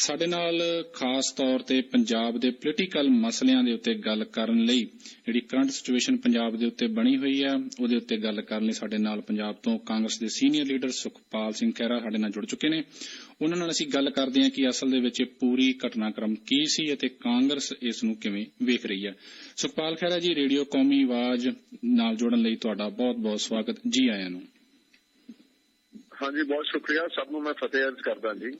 ਸਾਡੇ ਨਾਲ ਖਾਸ ਤੌਰ ਤੇ ਪੰਜਾਬ ਦੇ ਪੋਲੀਟੀਕਲ ਮਸਲਿਆਂ ਦੇ ਉੱਤੇ ਗੱਲ ਕਰਨ ਲਈ ਜਿਹੜੀ ਕਰੰਟ ਸਿਚੁਏਸ਼ਨ ਪੰਜਾਬ ਦੇ ਉੱਤੇ ਬਣੀ ਹੋਈ ਹੈ, ਉਹਦੇ ਉੱਤੇ ਗੱਲ ਕਰਨ ਲਈ ਸਾਡੇ ਨਾਲ ਪੰਜਾਬ ਤੋਂ ਕਾਂਗਰਸ ਦੇ ਸੀਨੀਅਰ ਲੀਡਰ ਸੁਖਪਾਲ ਸਿੰਘ ਖਹਿਰਾ ਸਾਡੇ ਨਾਲ ਜੁੜ ਚੁੱਕੇ ਨੇ। ਉਹਨਾਂ ਨਾਲ ਅਸੀਂ ਗੱਲ ਕਰਦੇ ਹਾਂ ਕਿ ਅਸਲ ਦੇ ਵਿੱਚ ਇਹ ਪੂਰੀ ਘਟਨਾਕ੍ਰਮ ਕੀ ਸੀ ਅਤੇ ਕਾਂਗਰਸ ਇਸ ਨੂੰ ਕਿਵੇਂ ਵੇਖ ਰਹੀ ਹੈ। ਸੁਖਪਾਲ ਖਹਿਰਾ ਜੀ, ਰੇਡੀਓ ਕੌਮੀ ਆਵਾਜ਼ ਨਾਲ ਜੁੜਨ ਲਈ ਤੁਹਾਡਾ ਬਹੁਤ-ਬਹੁਤ ਸਵਾਗਤ ਜੀ ਆਇਆਂ ਨੂੰ। ਹਾਂਜੀ, ਬਹੁਤ ਸ਼ੁਕਰੀਆ। ਸਭ ਨੂੰ ਮੈਂ ਫਤਿਹ ਅਰਜ਼ ਕਰਦਾ ਜੀ।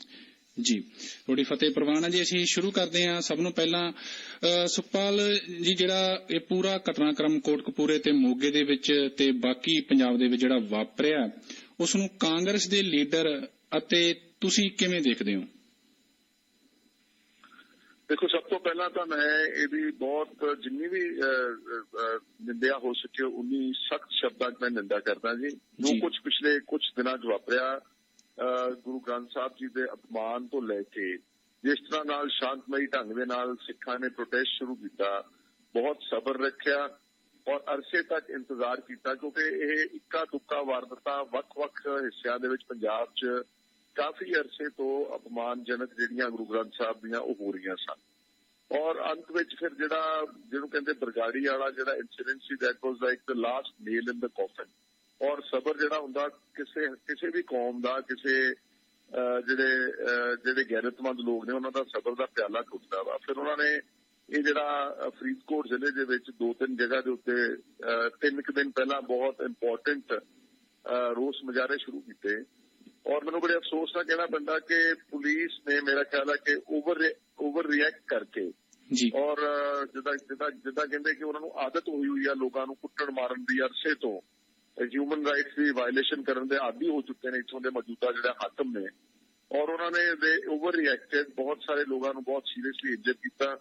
ਜੀ। ਤੁਹਾਡੀ ਫਤਿਹ ਪ੍ਰਵਾਨ ਜੀ। ਅਸੀਂ ਸ਼ੁਰੂ ਕਰਦੇ ਹਾਂ। ਸਭ ਨੂੰ ਪਹਿਲਾਂ ਸੁਖਪਾਲ ਜੀ ਜਿਹੜਾ ਇਹ ਪੂਰਾ ਘਟਨਾਕ੍ਰਮ ਕੋਟਕਪੂਰੇ ਤੇ ਮੋਗੇ ਦੇ ਵਿੱਚ ਤੇ ਬਾਕੀ ਪੰਜਾਬ ਦੇ ਵਿੱਚ ਜਿਹੜਾ ਵਾਪਰਿਆ ਉਸ ਨੂੰ ਕਾਂਗਰਸ ਦੇ ਲੀਡਰ ਅਤੇ ਤੁਸੀਂ ਕਿਵੇਂ ਦੇਖਦੇ ਹੋ? ਦੇਖੋ ਸਭ ਤੋਂ ਪਹਿਲਾਂ ਤਾਂ ਮੈਂ ਇਹਦੀ ਬਹੁਤ ਜਿੰਨੀ ਵੀ ਨਿੰਦਿਆ ਹੋ ਸਕੇ ਉਨੀ ਸਖਤ ਸ਼ਬਦਾਂ 'ਚ ਮੈਂ ਨਿੰਦਾ ਕਰਦਾ ਜੀ। ਜੋ ਕੁਝ ਪਿਛਲੇ ਕੁਝ ਦਿਨਾਂ 'ਚ ਵਾਪਰਿਆ ਗੁਰੂ ਗ੍ਰੰਥ ਸਾਹਿਬ ਜੀ ਦੇ ਅਪਮਾਨ ਤੋਂ ਲੈ ਕੇ ਜਿਸ ਤਰ੍ਹਾਂ ਨਾਲ ਸ਼ਾਂਤਮਈ ਢੰਗ ਦੇ ਨਾਲ ਸਿੱਖਾਂ ਨੇ ਪ੍ਰੋਟੈਸਟ ਸ਼ੁਰੂ ਕੀਤਾ, ਬਹੁਤ ਸਬਰ ਰੱਖਿਆ ਔਰ ਅਰਸੇ ਤੱਕ ਇੰਤਜ਼ਾਰ ਕੀਤਾ, ਕਿਉਂਕਿ ਇਹ ਇੱਕਾ ਦੁੱਕਾ ਵਾਰਦਾਤਾਂ ਵੱਖ-ਵੱਖ ਹਿੱਸਿਆਂ ਦੇ ਵਿੱਚ ਪੰਜਾਬ 'ਚ ਕਾਫੀ ਅਰਸੇ ਤੋਂ ਅਪਮਾਨਜਨਕ ਜਿਹੜੀਆਂ ਗੁਰੂ ਗ੍ਰੰਥ ਸਾਹਿਬ ਦੀਆਂ ਉਹ ਹੋ ਰਹੀਆਂ ਸਨ। ਔਰ ਅੰਤ ਵਿੱਚ ਫਿਰ ਜਿਹੜਾ, ਜਿਹਨੂੰ ਕਹਿੰਦੇ ਬਰਗਾੜੀ ਵਾਲਾ ਜਿਹੜਾ incident C that was like the last nail in the coffin ਔਰ ਸਬਰ ਜਿਹੜਾ ਹੁੰਦਾ ਕਿਸੇ ਕਿਸੇ ਵੀ ਕੌਮ ਦਾ ਕਿਸੇ ਜਿਹੜੇ ਜਿਹੜੇ ਗੈਰਤਮੰਦ ਲੋਕ ਨੇ ਉਹਨਾਂ ਦਾ ਸਬਰ ਦਾ ਪਿਆਲਾ ਟੁੱਟਦਾ ਵਾ। ਫਿਰ ਉਹਨਾਂ ਨੇ ਇਹ ਜਿਹੜਾ ਫਰੀਦਕੋਟ ਜ਼ਿਲ੍ਹੇ ਦੇ ਵਿੱਚ ਦੋ ਤਿੰਨ ਜਗ੍ਹਾ ਦੇ ਉੱਤੇ ਤਿੰਨ ਕੁ ਦਿਨ ਪਹਿਲਾਂ ਬਹੁਤ ਇੰਪੋਰਟੈਂਟ ਰੋਸ ਮੁਜ਼ਾਹਰੇ ਸ਼ੁਰੂ ਕੀਤੇ। ਔਰ ਮੈਨੂੰ ਬੜੇ ਅਫਸੋਸ ਨਾਲ ਕਹਿਣਾ ਪੈਂਦਾ ਕਿ ਪੁਲਿਸ ਨੇ ਮੇਰਾ ਖਿਆਲ ਹੈ ਕਿ ਓਵਰ ਓਵਰ ਰਿਐਕਟ ਕਰਕੇ ਜੀ। ਔਰ ਜਿੱਦਾਂ ਜਿੱਦਾਂ ਜਿੱਦਾਂ ਕਹਿੰਦੇ ਕਿ ਉਹਨਾਂ ਨੂੰ ਆਦਤ ਹੋਈ ਹੋਈ ਆ ਲੋਕਾਂ ਨੂੰ ਕੁੱਟਣ ਮਾਰਨ ਦੀ ਅਰਸੇ ਤੋਂ ਹਿਊਮਨ ਰਾਈਟਸ ਦੀ ਵਾਇਲੇਸ਼ਨ ਕਰਨ ਦੇ ਆਦੀ ਹੋ ਚੁੱਕੇ ਨੇ ਇੱਥੋਂ ਦੇ ਮੌਜੂਦਾ ਜਿਹੜੇ ਹਾਕਮ ਨੇ। ਔਰ ਉਹਨਾਂ ਨੇ ਦੇ ਓਵਰ ਰਿਐਕਟਡ ਬਹੁਤ ਸਾਰੇ ਲੋਕਾਂ ਨੂੰ ਬਹੁਤ ਸੀਰੀਅਸਲੀ ਇੰਜਰ ਕੀਤਾ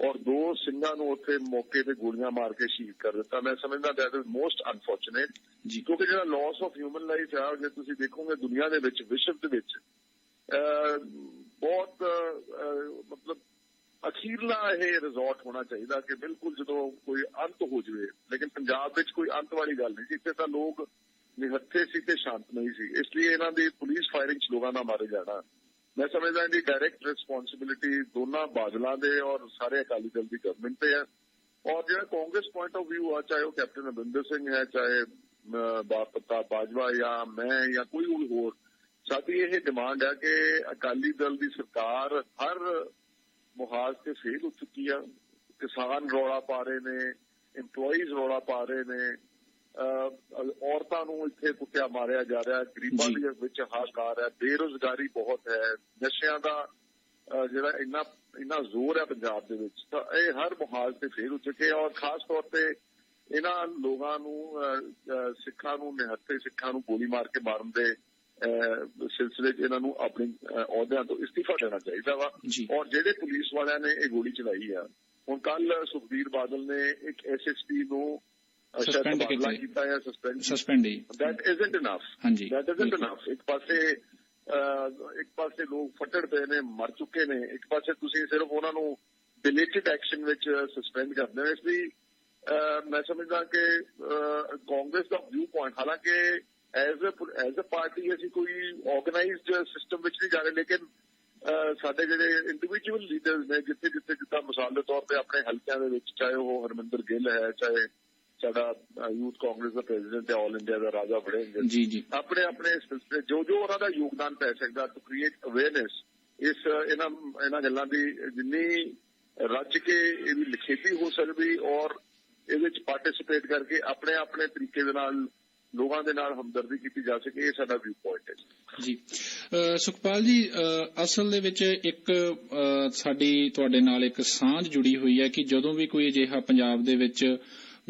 ਔਰ ਦੋ ਸਿੰਘਾਂ ਨੂੰ ਉੱਥੇ ਮੌਕੇ ਤੇ ਗੋਲੀਆਂ ਮਾਰ ਕੇ ਸ਼ਹੀਦ ਕਰ ਦਿੱਤਾ। ਮੈਂ ਸਮਝਦਾ ਦੈਟ ਇਜ਼ ਮੋਸਟ ਅਨਫੋਰਚੂਨੇਟ ਕਿਉਂਕਿ ਜਿਹੜਾ ਲਾਸ ਆਫ ਹਿਊਮਨ ਲਾਈਫ ਆ ਜੇ ਤੁਸੀਂ ਦੇਖੋਗੇ ਦੁਨੀਆ ਦੇ ਵਿੱਚ ਵਿਸ਼ਵ ਦੇ ਵਿੱਚ ਬਹੁਤ ਮਤਲਬ ਅਖੀਰਲਾ ਇਹ ਰਿਜ਼ੋਰਟ ਹੋਣਾ ਚਾਹੀਦਾ ਕਿ ਬਿਲਕੁਲ ਜਦੋਂ ਕੋਈ ਅੰਤ ਹੋ ਜਵੇ, ਲੇਕਿਨ ਪੰਜਾਬ ਵਿੱਚ ਕੋਈ ਅੰਤ ਵਾਲੀ ਗੱਲ ਨਹੀਂ, ਜਿੱਥੇ ਤਾਂ ਲੋਕ ਨਿਹੱਥੇ ਸੀ ਤੇ ਸ਼ਾਂਤ ਨਹੀਂ ਸੀ। ਇਸ ਲਈ ਇਹਨਾਂ ਦੀ ਪੁਲਿਸ ਫਾਇਰਿੰਗ ਚ ਲੋਕਾਂ ਨਾਲ ਮਾਰੇ ਜਾਣਾ। ਮੈਂ ਸਮਝਦਾ ਇਹਦੀ ਡਾਇਰੈਕਟ ਰਿਸਪੌਂਸਿਬਿਲਿਟੀ ਦੋਨਾਂ ਬਾਦਲਾਂ ਦੇ ਔਰ ਸਾਰੇ ਅਕਾਲੀ ਦਲ ਦੀ ਗਵਰਨਮੈਂਟ ਤੇ ਹੈ। ਔਰ ਜਿਹੜਾ ਕਾਂਗਰਸ ਪੁਆਇੰਟ ਆਫ View ਆ, ਚਾਹੇ ਉਹ ਕੈਪਟਨ ਅਮਰਿੰਦਰ ਸਿੰਘ ਹੈ, ਚਾਹੇ ਬਾਪਤਾ ਬਾਜਵਾ ਜਾਂ ਮੈਂ ਜਾਂ ਕੋਈ ਹੋਰ, ਸਾਡੀ ਇਹ ਡਿਮਾਂਡ ਹੈ ਕਿ ਅਕਾਲੀ ਦਲ ਦੀ ਸਰਕਾਰ ਹਰ ਮੁਹਾਜ਼ ਤੇ ਫੇਲ ਹੋ ਚੁੱਕੀ ਆ। ਕਿਸਾਨ ਰੌਲਾ ਪਾ ਰਹੇ ਨੇ EMPLOYEES ਰੌਲਾ ਪਾ ਰਹੇ ਨੇ। ਔਰਤਾਂ ਨੂੰ ਇੱਥੇ ਕੁੱਟਿਆ ਮਾਰਿਆ ਜਾ ਰਿਹਾ। ਗਰੀਬਾਂ ਦੇ ਵਿੱਚ ਹਾਕਾਰ ਹੈ। ਬੇਰੋਜ਼ਗਾਰੀ ਬਹੁਤ ਹੈ। ਨਸ਼ਿਆਂ ਦਾ ਜਿਹੜਾ ਇੰਨਾ ਇੰਨਾ ਜ਼ੋਰ ਹੈ ਪੰਜਾਬ ਦੇ ਵਿੱਚ ਤਾਂ ਇਹ ਹਰ ਮੁਹਾਜ਼ ਤੇ ਫੇਲ ਹੋ ਚੁੱਕੇ ਔਰ ਖਾਸ ਤੌਰ ਤੇ ਇਹਨਾਂ ਲੋਕਾਂ ਨੂੰ ਸਿੱਖਾਂ ਨੂੰ ਨਿਹੱਥੇ ਸਿੱਖਾਂ ਨੂੰ ਗੋਲੀ ਮਾਰ ਕੇ ਮਾਰਨ ਦੇ ਸਿਲਸਿਲੇ 'ਚ ਇਹਨਾਂ ਨੂੰ ਆਪਣੀ ਅਹੁਦਿਆਂ ਤੋਂ ਇਸਤੀਫਾ ਦੇਣਾ ਚਾਹੀਦਾ ਵਾ। ਔਰ ਜਿਹੜੇ ਪੁਲਿਸ ਵਾਲਿਆਂ ਨੇ ਇਹ ਗੋਲੀ ਚਲਾਈ ਆ ਹੁਣ ਕੱਲ ਸੁਖਬੀਰ ਬਾਦਲ ਨੇ ਇੱਕ ਐਸਐਸਪੀ ਨੂੰ ਸਸਪੈਂਡ ਕੀਤਾ ਹੈ suspend suspend that isn't enough ਹਾਂਜੀ ਦੈਟ ਇਜ਼ਨਟ ਇਨਫ ਇੱਕ ਪਾਸੇ ਇੱਕ ਪਾਸੇ ਲੋਕ ਫੱਟੜ ਪਏ ਨੇ ਮਰ ਚੁੱਕੇ ਨੇ। ਇੱਕ ਪਾਸੇ ਤੁਸੀਂ ਸਿਰਫ ਉਹਨਾਂ ਨੂੰ ਡਿਲੇਟਡ ਐਕਸ਼ਨ ਵਿੱਚ ਸਸਪੈਂਡ ਕਰਦੇ ਹੋ। ਇਸ ਲਈ ਮੈਂ ਸਮਝਦਾ ਕਿ ਕਾਂਗਰਸ ਦਾ ਵਿਊ ਪੁਆਇੰਟ ਹਾਲਾਂਕਿ as a as a party ਅਸੀਂ ਕੋਈ ਆਰਗੇਨਾਈਜ਼ਡ ਸਿਸਟਮ ਵਿੱਚ ਨਹੀਂ ਜਾ ਰਹੇ ਲੇਕਿਨ ਸਾਡੇ ਜਿਹੜੇ ਇੰਡੀਵਿਜੂਅਲ ਲੀਡਰਸ ਨੇ ਜਿੱਥੇ ਜਿੱਥੇ ਜਿੱਦਾਂ ਮਿਸਾਲ ਦੇ ਤੌਰ ਤੇ ਆਪਣੇ ਹਲਕਿਆਂ ਦੇ ਵਿੱਚ ਚਾਹੇ ਉਹ ਹਰਮਿੰਦਰ ਗਿੱਲ ਹੈ ਚਾਹੇ ਸਾਡਾ ਯੂਥ ਕਾਂਗਰਸ ਦਾ ਪ੍ਰੈਜ਼ੀਡੈਂਟ ਹੈ ਆਲ ਇੰਡੀਆ ਦਾ ਰਾਜਾ ਵੜਿੰਗ ਜੀ ਜੀ। ਆਪਣੇ ਆਪਣੇ ਜੋ ਜੋ ਉਹਨਾਂ ਦਾ ਯੋਗਦਾਨ ਪੈ ਸਕਦਾ ਟੂ ਕ੍ਰੀਏਟ ਅਵੇਅਰਨੈਸ ਇਸ ਇਹਨਾਂ ਇਹਨਾਂ ਗੱਲਾਂ ਦੀ ਜਿੰਨੀ ਰੱਜ ਕੇ ਇਹਦੀ ਲਿਖੇਤੀ ਹੋ ਸਕਦੀ ਔਰ ਇਹਦੇ ਵਿੱਚ ਪਾਰਟਿਸਿਪੇਟ ਕਰਕੇ ਆਪਣੇ ਆਪਣੇ ਤਰੀਕੇ ਦੇ ਨਾਲ ਲੋਕਾਂ ਦੇ ਨਾਲ ਹਮਦਰਦੀ ਕੀਤੀ ਜਾ ਸਕੇ, ਇਹ ਸਾਡਾ ਵਿਊ ਪੁਆਇੰਟ ਹੈ ਜੀ। ਸੁਖਪਾਲ ਜੀ ਅਸਲ ਦੇ ਵਿੱਚ ਇੱਕ ਸਾਡੀ, ਤੁਹਾਡੇ ਨਾਲ ਇੱਕ ਸਾਂਝ ਜੁੜੀ ਹੋਈ ਹੈ ਕਿ ਜਦੋਂ ਵੀ ਕੋਈ ਅਜਿਹਾ ਪੰਜਾਬ ਦੇ ਵਿੱਚ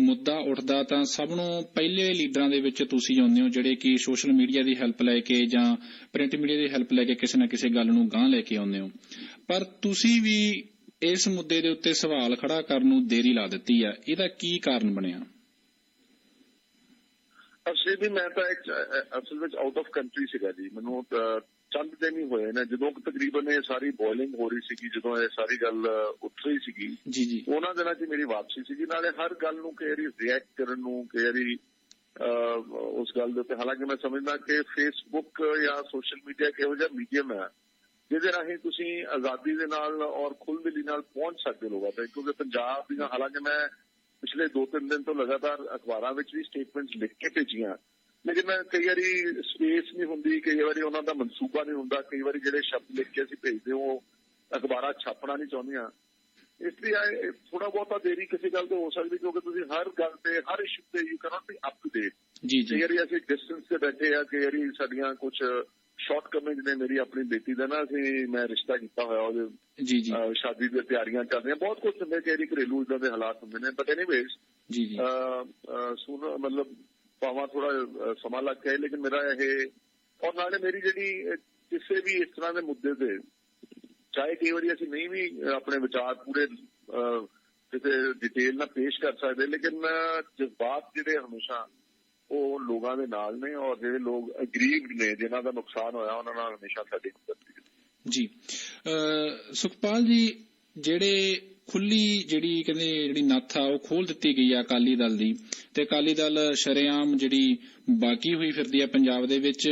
ਮੁੱਦਾ ਉੱਠਦਾ ਤਾਂ ਸਭ ਨੂੰ ਪਹਿਲੇ ਲੀਡਰਾਂ ਦੇ ਵਿੱਚ ਤੁਸੀਂ ਆਉਂਦੇ ਹੋ, ਜਿਹੜੇ ਕਿ ਸੋਸ਼ਲ ਮੀਡੀਆ ਦੀ ਹੈਲਪ ਲੈ ਕੇ ਜਾਂ ਪ੍ਰਿੰਟ ਮੀਡੀਆ ਦੀ ਹੈਲਪ ਲੈ ਕੇ ਕਿਸੇ ਨਾ ਕਿਸੇ ਗੱਲ ਨੂੰ ਗਾਂਹ ਲੈ ਕੇ ਆਉਂਦੇ ਹੋ। ਪਰ ਤੁਸੀਂ ਵੀ ਇਸ ਮੁੱਦੇ ਦੇ ਉੱਤੇ ਸਵਾਲ ਖੜਾ ਕਰਨ ਨੂੰ ਦੇਰੀ ਲਾ ਦਿੱਤੀ ਆ। ਇਹਦਾ ਕੀ ਕਾਰਨ ਬਣਿਆ? ਅਸਲੀ ਵੀ ਮੈਂ ਤਾਂ ਅਸਲ ਵਿੱਚ ਆਊਟ ਆਫ ਕੰਟਰੀ ਸੀਗਾ ਜੀ। ਮੈਨੂੰ ਚੰਦ ਦਿਨ ਹੀ ਹੋਏ ਨੇ। ਜਦੋਂ ਤਕਰੀਬਨ ਇਹ ਸਾਰੀ ਬੋਇਲਿੰਗ ਹੋ ਰਹੀ ਸੀਗੀ ਜਦੋਂ ਇਹ ਸਾਰੀ ਗੱਲ ਉੱਠ ਰਹੀ ਸੀਗੀ ਜੀ ਜੀ। ਉਹਨਾਂ ਦਿਨਾਂ 'ਚ ਮੇਰੀ ਵਾਪਸੀ ਸੀਗੀ। ਨਾਲੇ ਹਰ ਗੱਲ ਨੂੰ ਕਈ ਵਾਰੀ ਰਿਐਕਟ ਕਰਨ ਨੂੰ ਕਈ ਵਾਰੀ ਉਸ ਗੱਲ ਦੇ ਉੱਤੇ। ਹਾਲਾਂਕਿ ਮੈਂ ਸਮਝਦਾ ਕਿ ਫੇਸਬੁੱਕ ਜਾਂ ਸੋਸ਼ਲ ਮੀਡੀਆ ਕਿਹੋ ਜਿਹਾ ਮੀਡੀਅਮ ਹੈ ਜਿਹਦੇ ਰਾਹੀਂ ਤੁਸੀਂ ਆਜ਼ਾਦੀ ਦੇ ਨਾਲ ਔਰ ਖੁੱਲ੍ਹਦਿਲੀ ਨਾਲ ਪਹੁੰਚ ਸਕਦੇ ਲੋਕਾਂ ਤੱਕ। ਕਿਉਂਕਿ ਪੰਜਾਬ ਦੀਆਂ ਹਾਲਾਂਕਿ ਮੈਂ ਪਿਛਲੇ 2-3 ਦਿਨ ਤੋਂ ਲਗਾਤਾਰ ਅਖਬਾਰਾਂ ਵਿੱਚ ਵੀ ਸਟੇਟਮੈਂਟਸ ਲਿਖ ਕੇ ਭੇਜੀਆਂ। ਲੇਕਿਨ ਮੈਂ ਕਈ ਵਾਰੀ ਸਪੇਸ ਨਹੀਂ ਹੁੰਦੀ ਕਈ ਵਾਰੀ ਉਹਨਾਂ ਦਾ ਮਨਸੂਬਾ ਨਹੀਂ ਹੁੰਦਾ ਕਈ ਵਾਰੀ ਜਿਹੜੇ ਸ਼ਬਦ ਲਿਖ ਕੇ ਅਸੀਂ ਭੇਜਦੇ ਹਾਂ ਉਹ ਅਖਬਾਰਾਂ ਛਾਪਣਾ ਨਹੀਂ ਚਾਹੁੰਦੀਆਂ। ਇਸ ਲਈ ਥੋੜਾ ਬਹੁਤਾ ਦੇਰੀ ਕਿਸੇ ਗੱਲ ਤੇ ਹੋ ਸਕਦੀ ਕਿਉਂਕਿ ਤੁਸੀਂ ਹਰ ਗੱਲ ਤੇ ਹਰ ਇਸ਼ੂ ਤੇ you cannot be up to date ਜੀ ਜੀ। ਕਈ ਵਾਰੀ ਅਸੀਂ ਡਿਸਟੈਂਸ ਤੇ ਬੈਠੇ ਆ ਕਈ ਵਾਰੀ ਸਾਡੀਆਂ ਕੁਝ ਸ਼ਾਰਟ ਕਮਿੰਗ ਨੇ ਮੇਰੀ ਆਪਣੀ ਬੇਟੀ ਦਾ ਨਾ ਅਸੀਂ ਮੈਂ ਰਿਸ਼ਤਾ ਕੀਤਾ ਹੋਇਆ ਉਹਦੇ ਜੀ ਜੀ। ਸ਼ਾਦੀ ਦੀਆਂ ਤਿਆਰੀਆਂ ਚੱਲ ਰਹੀਆਂ ਬਹੁਤ ਕੁਝ ਹੁੰਦੇ ਵਾਰੀ ਘਰੇਲੂ ਇਦਾਂ ਦੇ ਹਾਲਾਤ ਹੁੰਦੇ ਨੇ ਬਟ ਐਨੀਵੇਜ਼ ਜੀ ਜੀ। ਸੁਣ ਮਤਲਬ ਪਾਵਾਂ ਥੋੜਾ ਸਮਾਂ ਲੱਗ ਗਿਆ ਲੇਕਿਨ ਮੇਰਾ ਇਹ ਔਰ ਨਾਲੇ ਮੇਰੀ ਜਿਹੜੀ ਕਿਸੇ ਵੀ ਇਸ ਤਰ੍ਹਾਂ ਦੇ ਮੁੱਦੇ ਤੇ ਚਾਹੇ ਕਈ ਵਾਰੀ ਅਸੀਂ ਨਹੀਂ ਵੀ ਆਪਣੇ ਵਿਚਾਰ ਪੂਰੇ ਕਿਸੇ ਡਿਟੇਲ ਨਾਲ ਪੇਸ਼ ਕਰ ਸਕਦੇ ਲੇਕਿਨ ਜਜ਼ਬਾਤ ਜਿਹੜੇ ਹਮੇਸ਼ਾ ਉਹ ਲੋਕਾਂ ਦੇ ਨਾਲ ਨੇ ਔਰ ਜਿਹੜੇ ਲੋਕ ਅਗਰੀਵਡ ਨੇ, ਜਿਨ੍ਹਾਂ ਦਾ ਨੁਕਸਾਨ ਹੋਇਆ, ਉਹਨਾਂ ਨਾਲ ਹਮੇਸ਼ਾ ਸਾਡੀ ਮਦਦ ਜੀ। ਸੁਖਪਾਲ ਜੀ, ਜਿਹੜੇ ਖੁੱਲੀ ਜਿਹੜੀ ਕਹਿੰਦੇ ਜਿਹੜੀ ਨੱਥ ਆ, ਉਹ ਖੋਲ ਦਿੱਤੀ ਗਈ ਆ ਅਕਾਲੀ ਦਲ ਦੀ ਤੇ ਅਕਾਲੀ ਦਲ ਸ਼ਰੇਆਮ ਜਿਹੜੀ ਬਾਕੀ ਹੋਈ ਫਿਰਦੀ ਆ ਪੰਜਾਬ ਦੇ ਵਿੱਚ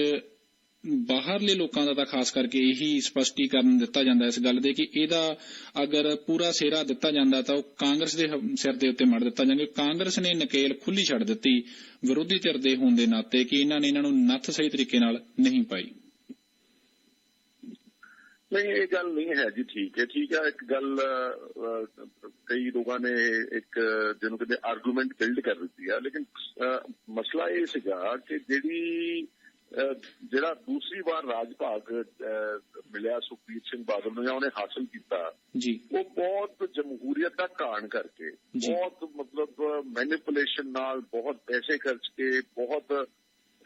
ਬਾਹਰਲੇ ਲੋਕਾਂ ਦਾ ਤਾਂ ਖਾਸ ਕਰਕੇ ਇਹੀ ਸਪਸ਼ਟੀਕਰਨ ਦਿੱਤਾ ਜਾਂਦਾ ਇਸ ਗੱਲ ਦੇ ਕਿ ਇਹਦਾ ਅਗਰ ਪੂਰਾ ਸੇਰਾ ਦਿੱਤਾ ਜਾਂਦਾ ਤਾਂ ਉਹ ਕਾਂਗਰਸ ਦੇ ਹ- ਸਿਰ ਦੇ ਉੱਤੇ ਮੜ ਦਿੱਤਾ ਜਾਂਦਾ ਕਾਂਗਰਸ ਨੇ ਨਕੇਲ ਖੁੱਲੀ ਛੱਡ ਦਿੱਤੀ ਵਿਰੋਧੀ ਧਿਰ ਦੇ ਹੋਣ ਦੇ ਨਾਤੇ ਕਿ ਇਹਨਾਂ ਨੇ ਇਹਨਾਂ ਨੂੰ ਨੱਥ ਸਹੀ ਤਰੀਕੇ ਨਾਲ ਨਹੀਂ ਪਾਈ। ਨਹੀਂ ਇਹ ਗੱਲ ਨਹੀਂ ਹੈ ਜੀ ਠੀਕ ਹੈ। ਠੀਕ ਹੈ ਇੱਕ ਗੱਲ ਅਹ, ਕਈ ਲੋਕਾਂ ਨੇ ਇੱਕ ਜਿਹਨੂੰ ਕਹਿੰਦੇ ਆਰਗੂਮੈਂਟ ਬਿਲਡ ਕਰ ਦਿੱਤੀ ਆ। ਲੇਕਿਨ ਅਹ, ਮਸਲਾ ਇਹ ਸੀਗਾ ਕਿ ਜਿਹੜੀ ਜਿਹੜਾ ਦੂਸਰੀ ਵਾਰ ਰਾਜ ਭਾਗ ਮਿਲਿਆ ਸੁਖਬੀਰ ਸਿੰਘ ਬਾਦਲ ਨੂੰ ਜਾਂ ਉਹਨੇ ਹਾਸਲ ਕੀਤਾ ਜੀ ਉਹ ਬਹੁਤ ਜਮਹੂਰੀਅਤ ਦਾ ਕਾਣ ਕਰਕੇ। ਬਹੁਤ ਮਤਲਬ ਮੈਨੀਪੂਲੇਸ਼ਨ ਨਾਲ ਬਹੁਤ ਪੈਸੇ ਖਰਚ ਕੇ ਬਹੁਤ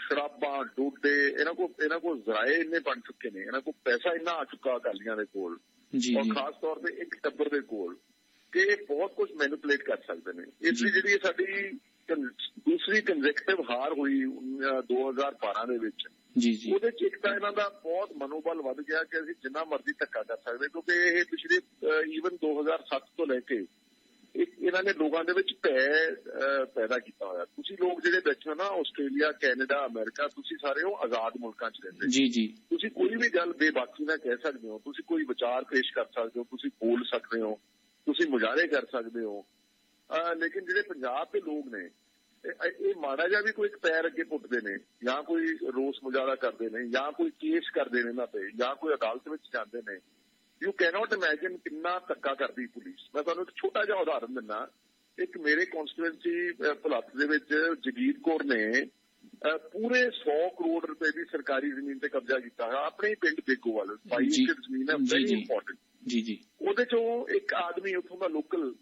ਸ਼ਰਾਬਾਂ ਡੋਡੇ ਇਹਨਾਂ ਕੋ ਇਹਨਾਂ ਕੋ ਜ਼ਰਾਏ ਇੰਨੇ ਬਣ ਚੁੱਕੇ ਨੇ ਇਹਨਾਂ ਕੋ ਪੈਸਾ ਇੰਨਾ ਆ ਚੁੱਕਾ ਅਕਾਲੀਆਂ ਦੇ ਕੋਲ ਜੀ ਔਰ ਖਾਸ ਤੌਰ ਤੇ ਇੱਕ ਟੱਬਰ ਦੇ ਕੋਲ ਕਿ ਇਹ ਬਹੁਤ ਕੁਝ ਮੈਨੀਪੂਲੇਟ ਕਰ ਸਕਦੇ ਨੇ ਇਸ ਲਈ। ਜਿਹੜੀ ਸਾਡੀ ਕੰਜ਼ੈਕਟਿਵ ਹਾਰ ਹੋਈ ਅਹ, 2012 ਦੇ ਵਿੱਚ। ਜੀ ਜੀ। ਉਹਦੇ ਚ ਇੱਕ ਤਾਂ ਇਹਨਾਂ ਦਾ ਬਹੁਤ ਮਨੋਬਲ ਵੱਧ ਗਿਆ ਕਿ ਅਸੀਂ ਜਿੰਨਾ ਮਰਜ਼ੀ ਧੱਕਾ ਕਰ ਸਕਦੇ ਕਿਉਂਕਿ ਇਹ ਪਿਛਲੇ ਈਵਨ 2007 ਤੋਂ ਲੈ ਕੇ ਇਹਨਾਂ ਨੇ ਲੋਕਾਂ ਦੇ ਵਿੱਚ ਭੈ ਪੈਦਾ ਕੀਤਾ ਹੋਇਆ। ਤੁਸੀਂ ਲੋਕ ਜਿਹੜੇ ਬੈਠੇ ਹੋ ਨਾ ਆਸਟ੍ਰੇਲੀਆ ਕੈਨੇਡਾ ਅਮਰੀਕਾ ਤੁਸੀਂ ਸਾਰੇ ਹੋ ਆਜ਼ਾਦ ਮੁਲਕਾਂ 'ਚ ਰਹਿੰਦੇ। ਜੀ ਜੀ। ਤੁਸੀਂ ਕੋਈ ਵੀ ਗੱਲ ਬੇਬਾਕੀ ਨਾਲ ਕਹਿ ਸਕਦੇ ਹੋ ਤੁਸੀਂ ਕੋਈ ਵਿਚਾਰ ਪੇਸ਼ ਕਰ ਸਕਦੇ ਹੋ ਤੁਸੀਂ ਬੋਲ ਸਕਦੇ ਹੋ ਤੁਸੀਂ ਮੁਜ਼ਾਹਰੇ ਕਰ ਸਕਦੇ ਹੋ। ਲੇਕਿਨ ਜਿਹੜੇ ਪੰਜਾਬ ਦੇ ਲੋਕ ਨੇ ਇਹ- ਮਾੜਾ ਜਿਹਾ ਵੀ ਕੋਈ ਪੈਰ ਅੱਗੇ ਪੁੱਟਦੇ ਨੇ ਜਾਂ ਕੋਈ ਰੋਸ ਮੁਜ਼ਾਹਰਾ ਕਰਦੇ ਨੇ ਜਾਂ ਕੋਈ ਕੇਸ ਕਰਦੇ ਨੇ ਇਹਨਾਂ ਤੇ ਜਾਂ ਕੋਈ ਅਦਾਲਤ ਵਿੱਚ ਜਾਂਦੇ ਨੇ ਯੂ ਕੈਨੋਟ ਇਮੇਜਿਨ ਕਿੰਨਾ ਧੱਕਾ ਕਰਦੀ ਪੁਲਿਸ ਮੈਂ ਤੁਹਾਨੂੰ ਇੱਕ ਛੋਟਾ ਜਿਹਾ ਉਦਾਹਰਨ ਦਿੰਦਾ ਇੱਕ ਮੇਰੇ ਕਨਸਟੀਟੂਐਂਸੀ ਭੁਲੱਥ ਦੇ ਵਿੱਚ ਜਗੀਰ ਕੌਰ ਨੇ ਪੂਰੇ 100 ਕਰੋੜ ਰੁਪਏ ਦੀ ਸਰਕਾਰੀ ਜ਼ਮੀਨ ਤੇ ਕਬਜ਼ਾ ਕੀਤਾ ਹੈ ਆਪਣੇ ਪਿੰਡ ਬੇਗੋਵਾਲ 22 ਜੀ। ਏਕੜ ਜ਼ਮੀਨ ਹੈ ਵੈਰੀ। ਇੰਪੋਰਟੈਂਟ ਜੀ ਜੀ ਉਹਦੇ ਚੋਂ ਇੱਕ ਆਦਮੀ ਉੱਥੋਂ ਦਾ ਲੋਕਲ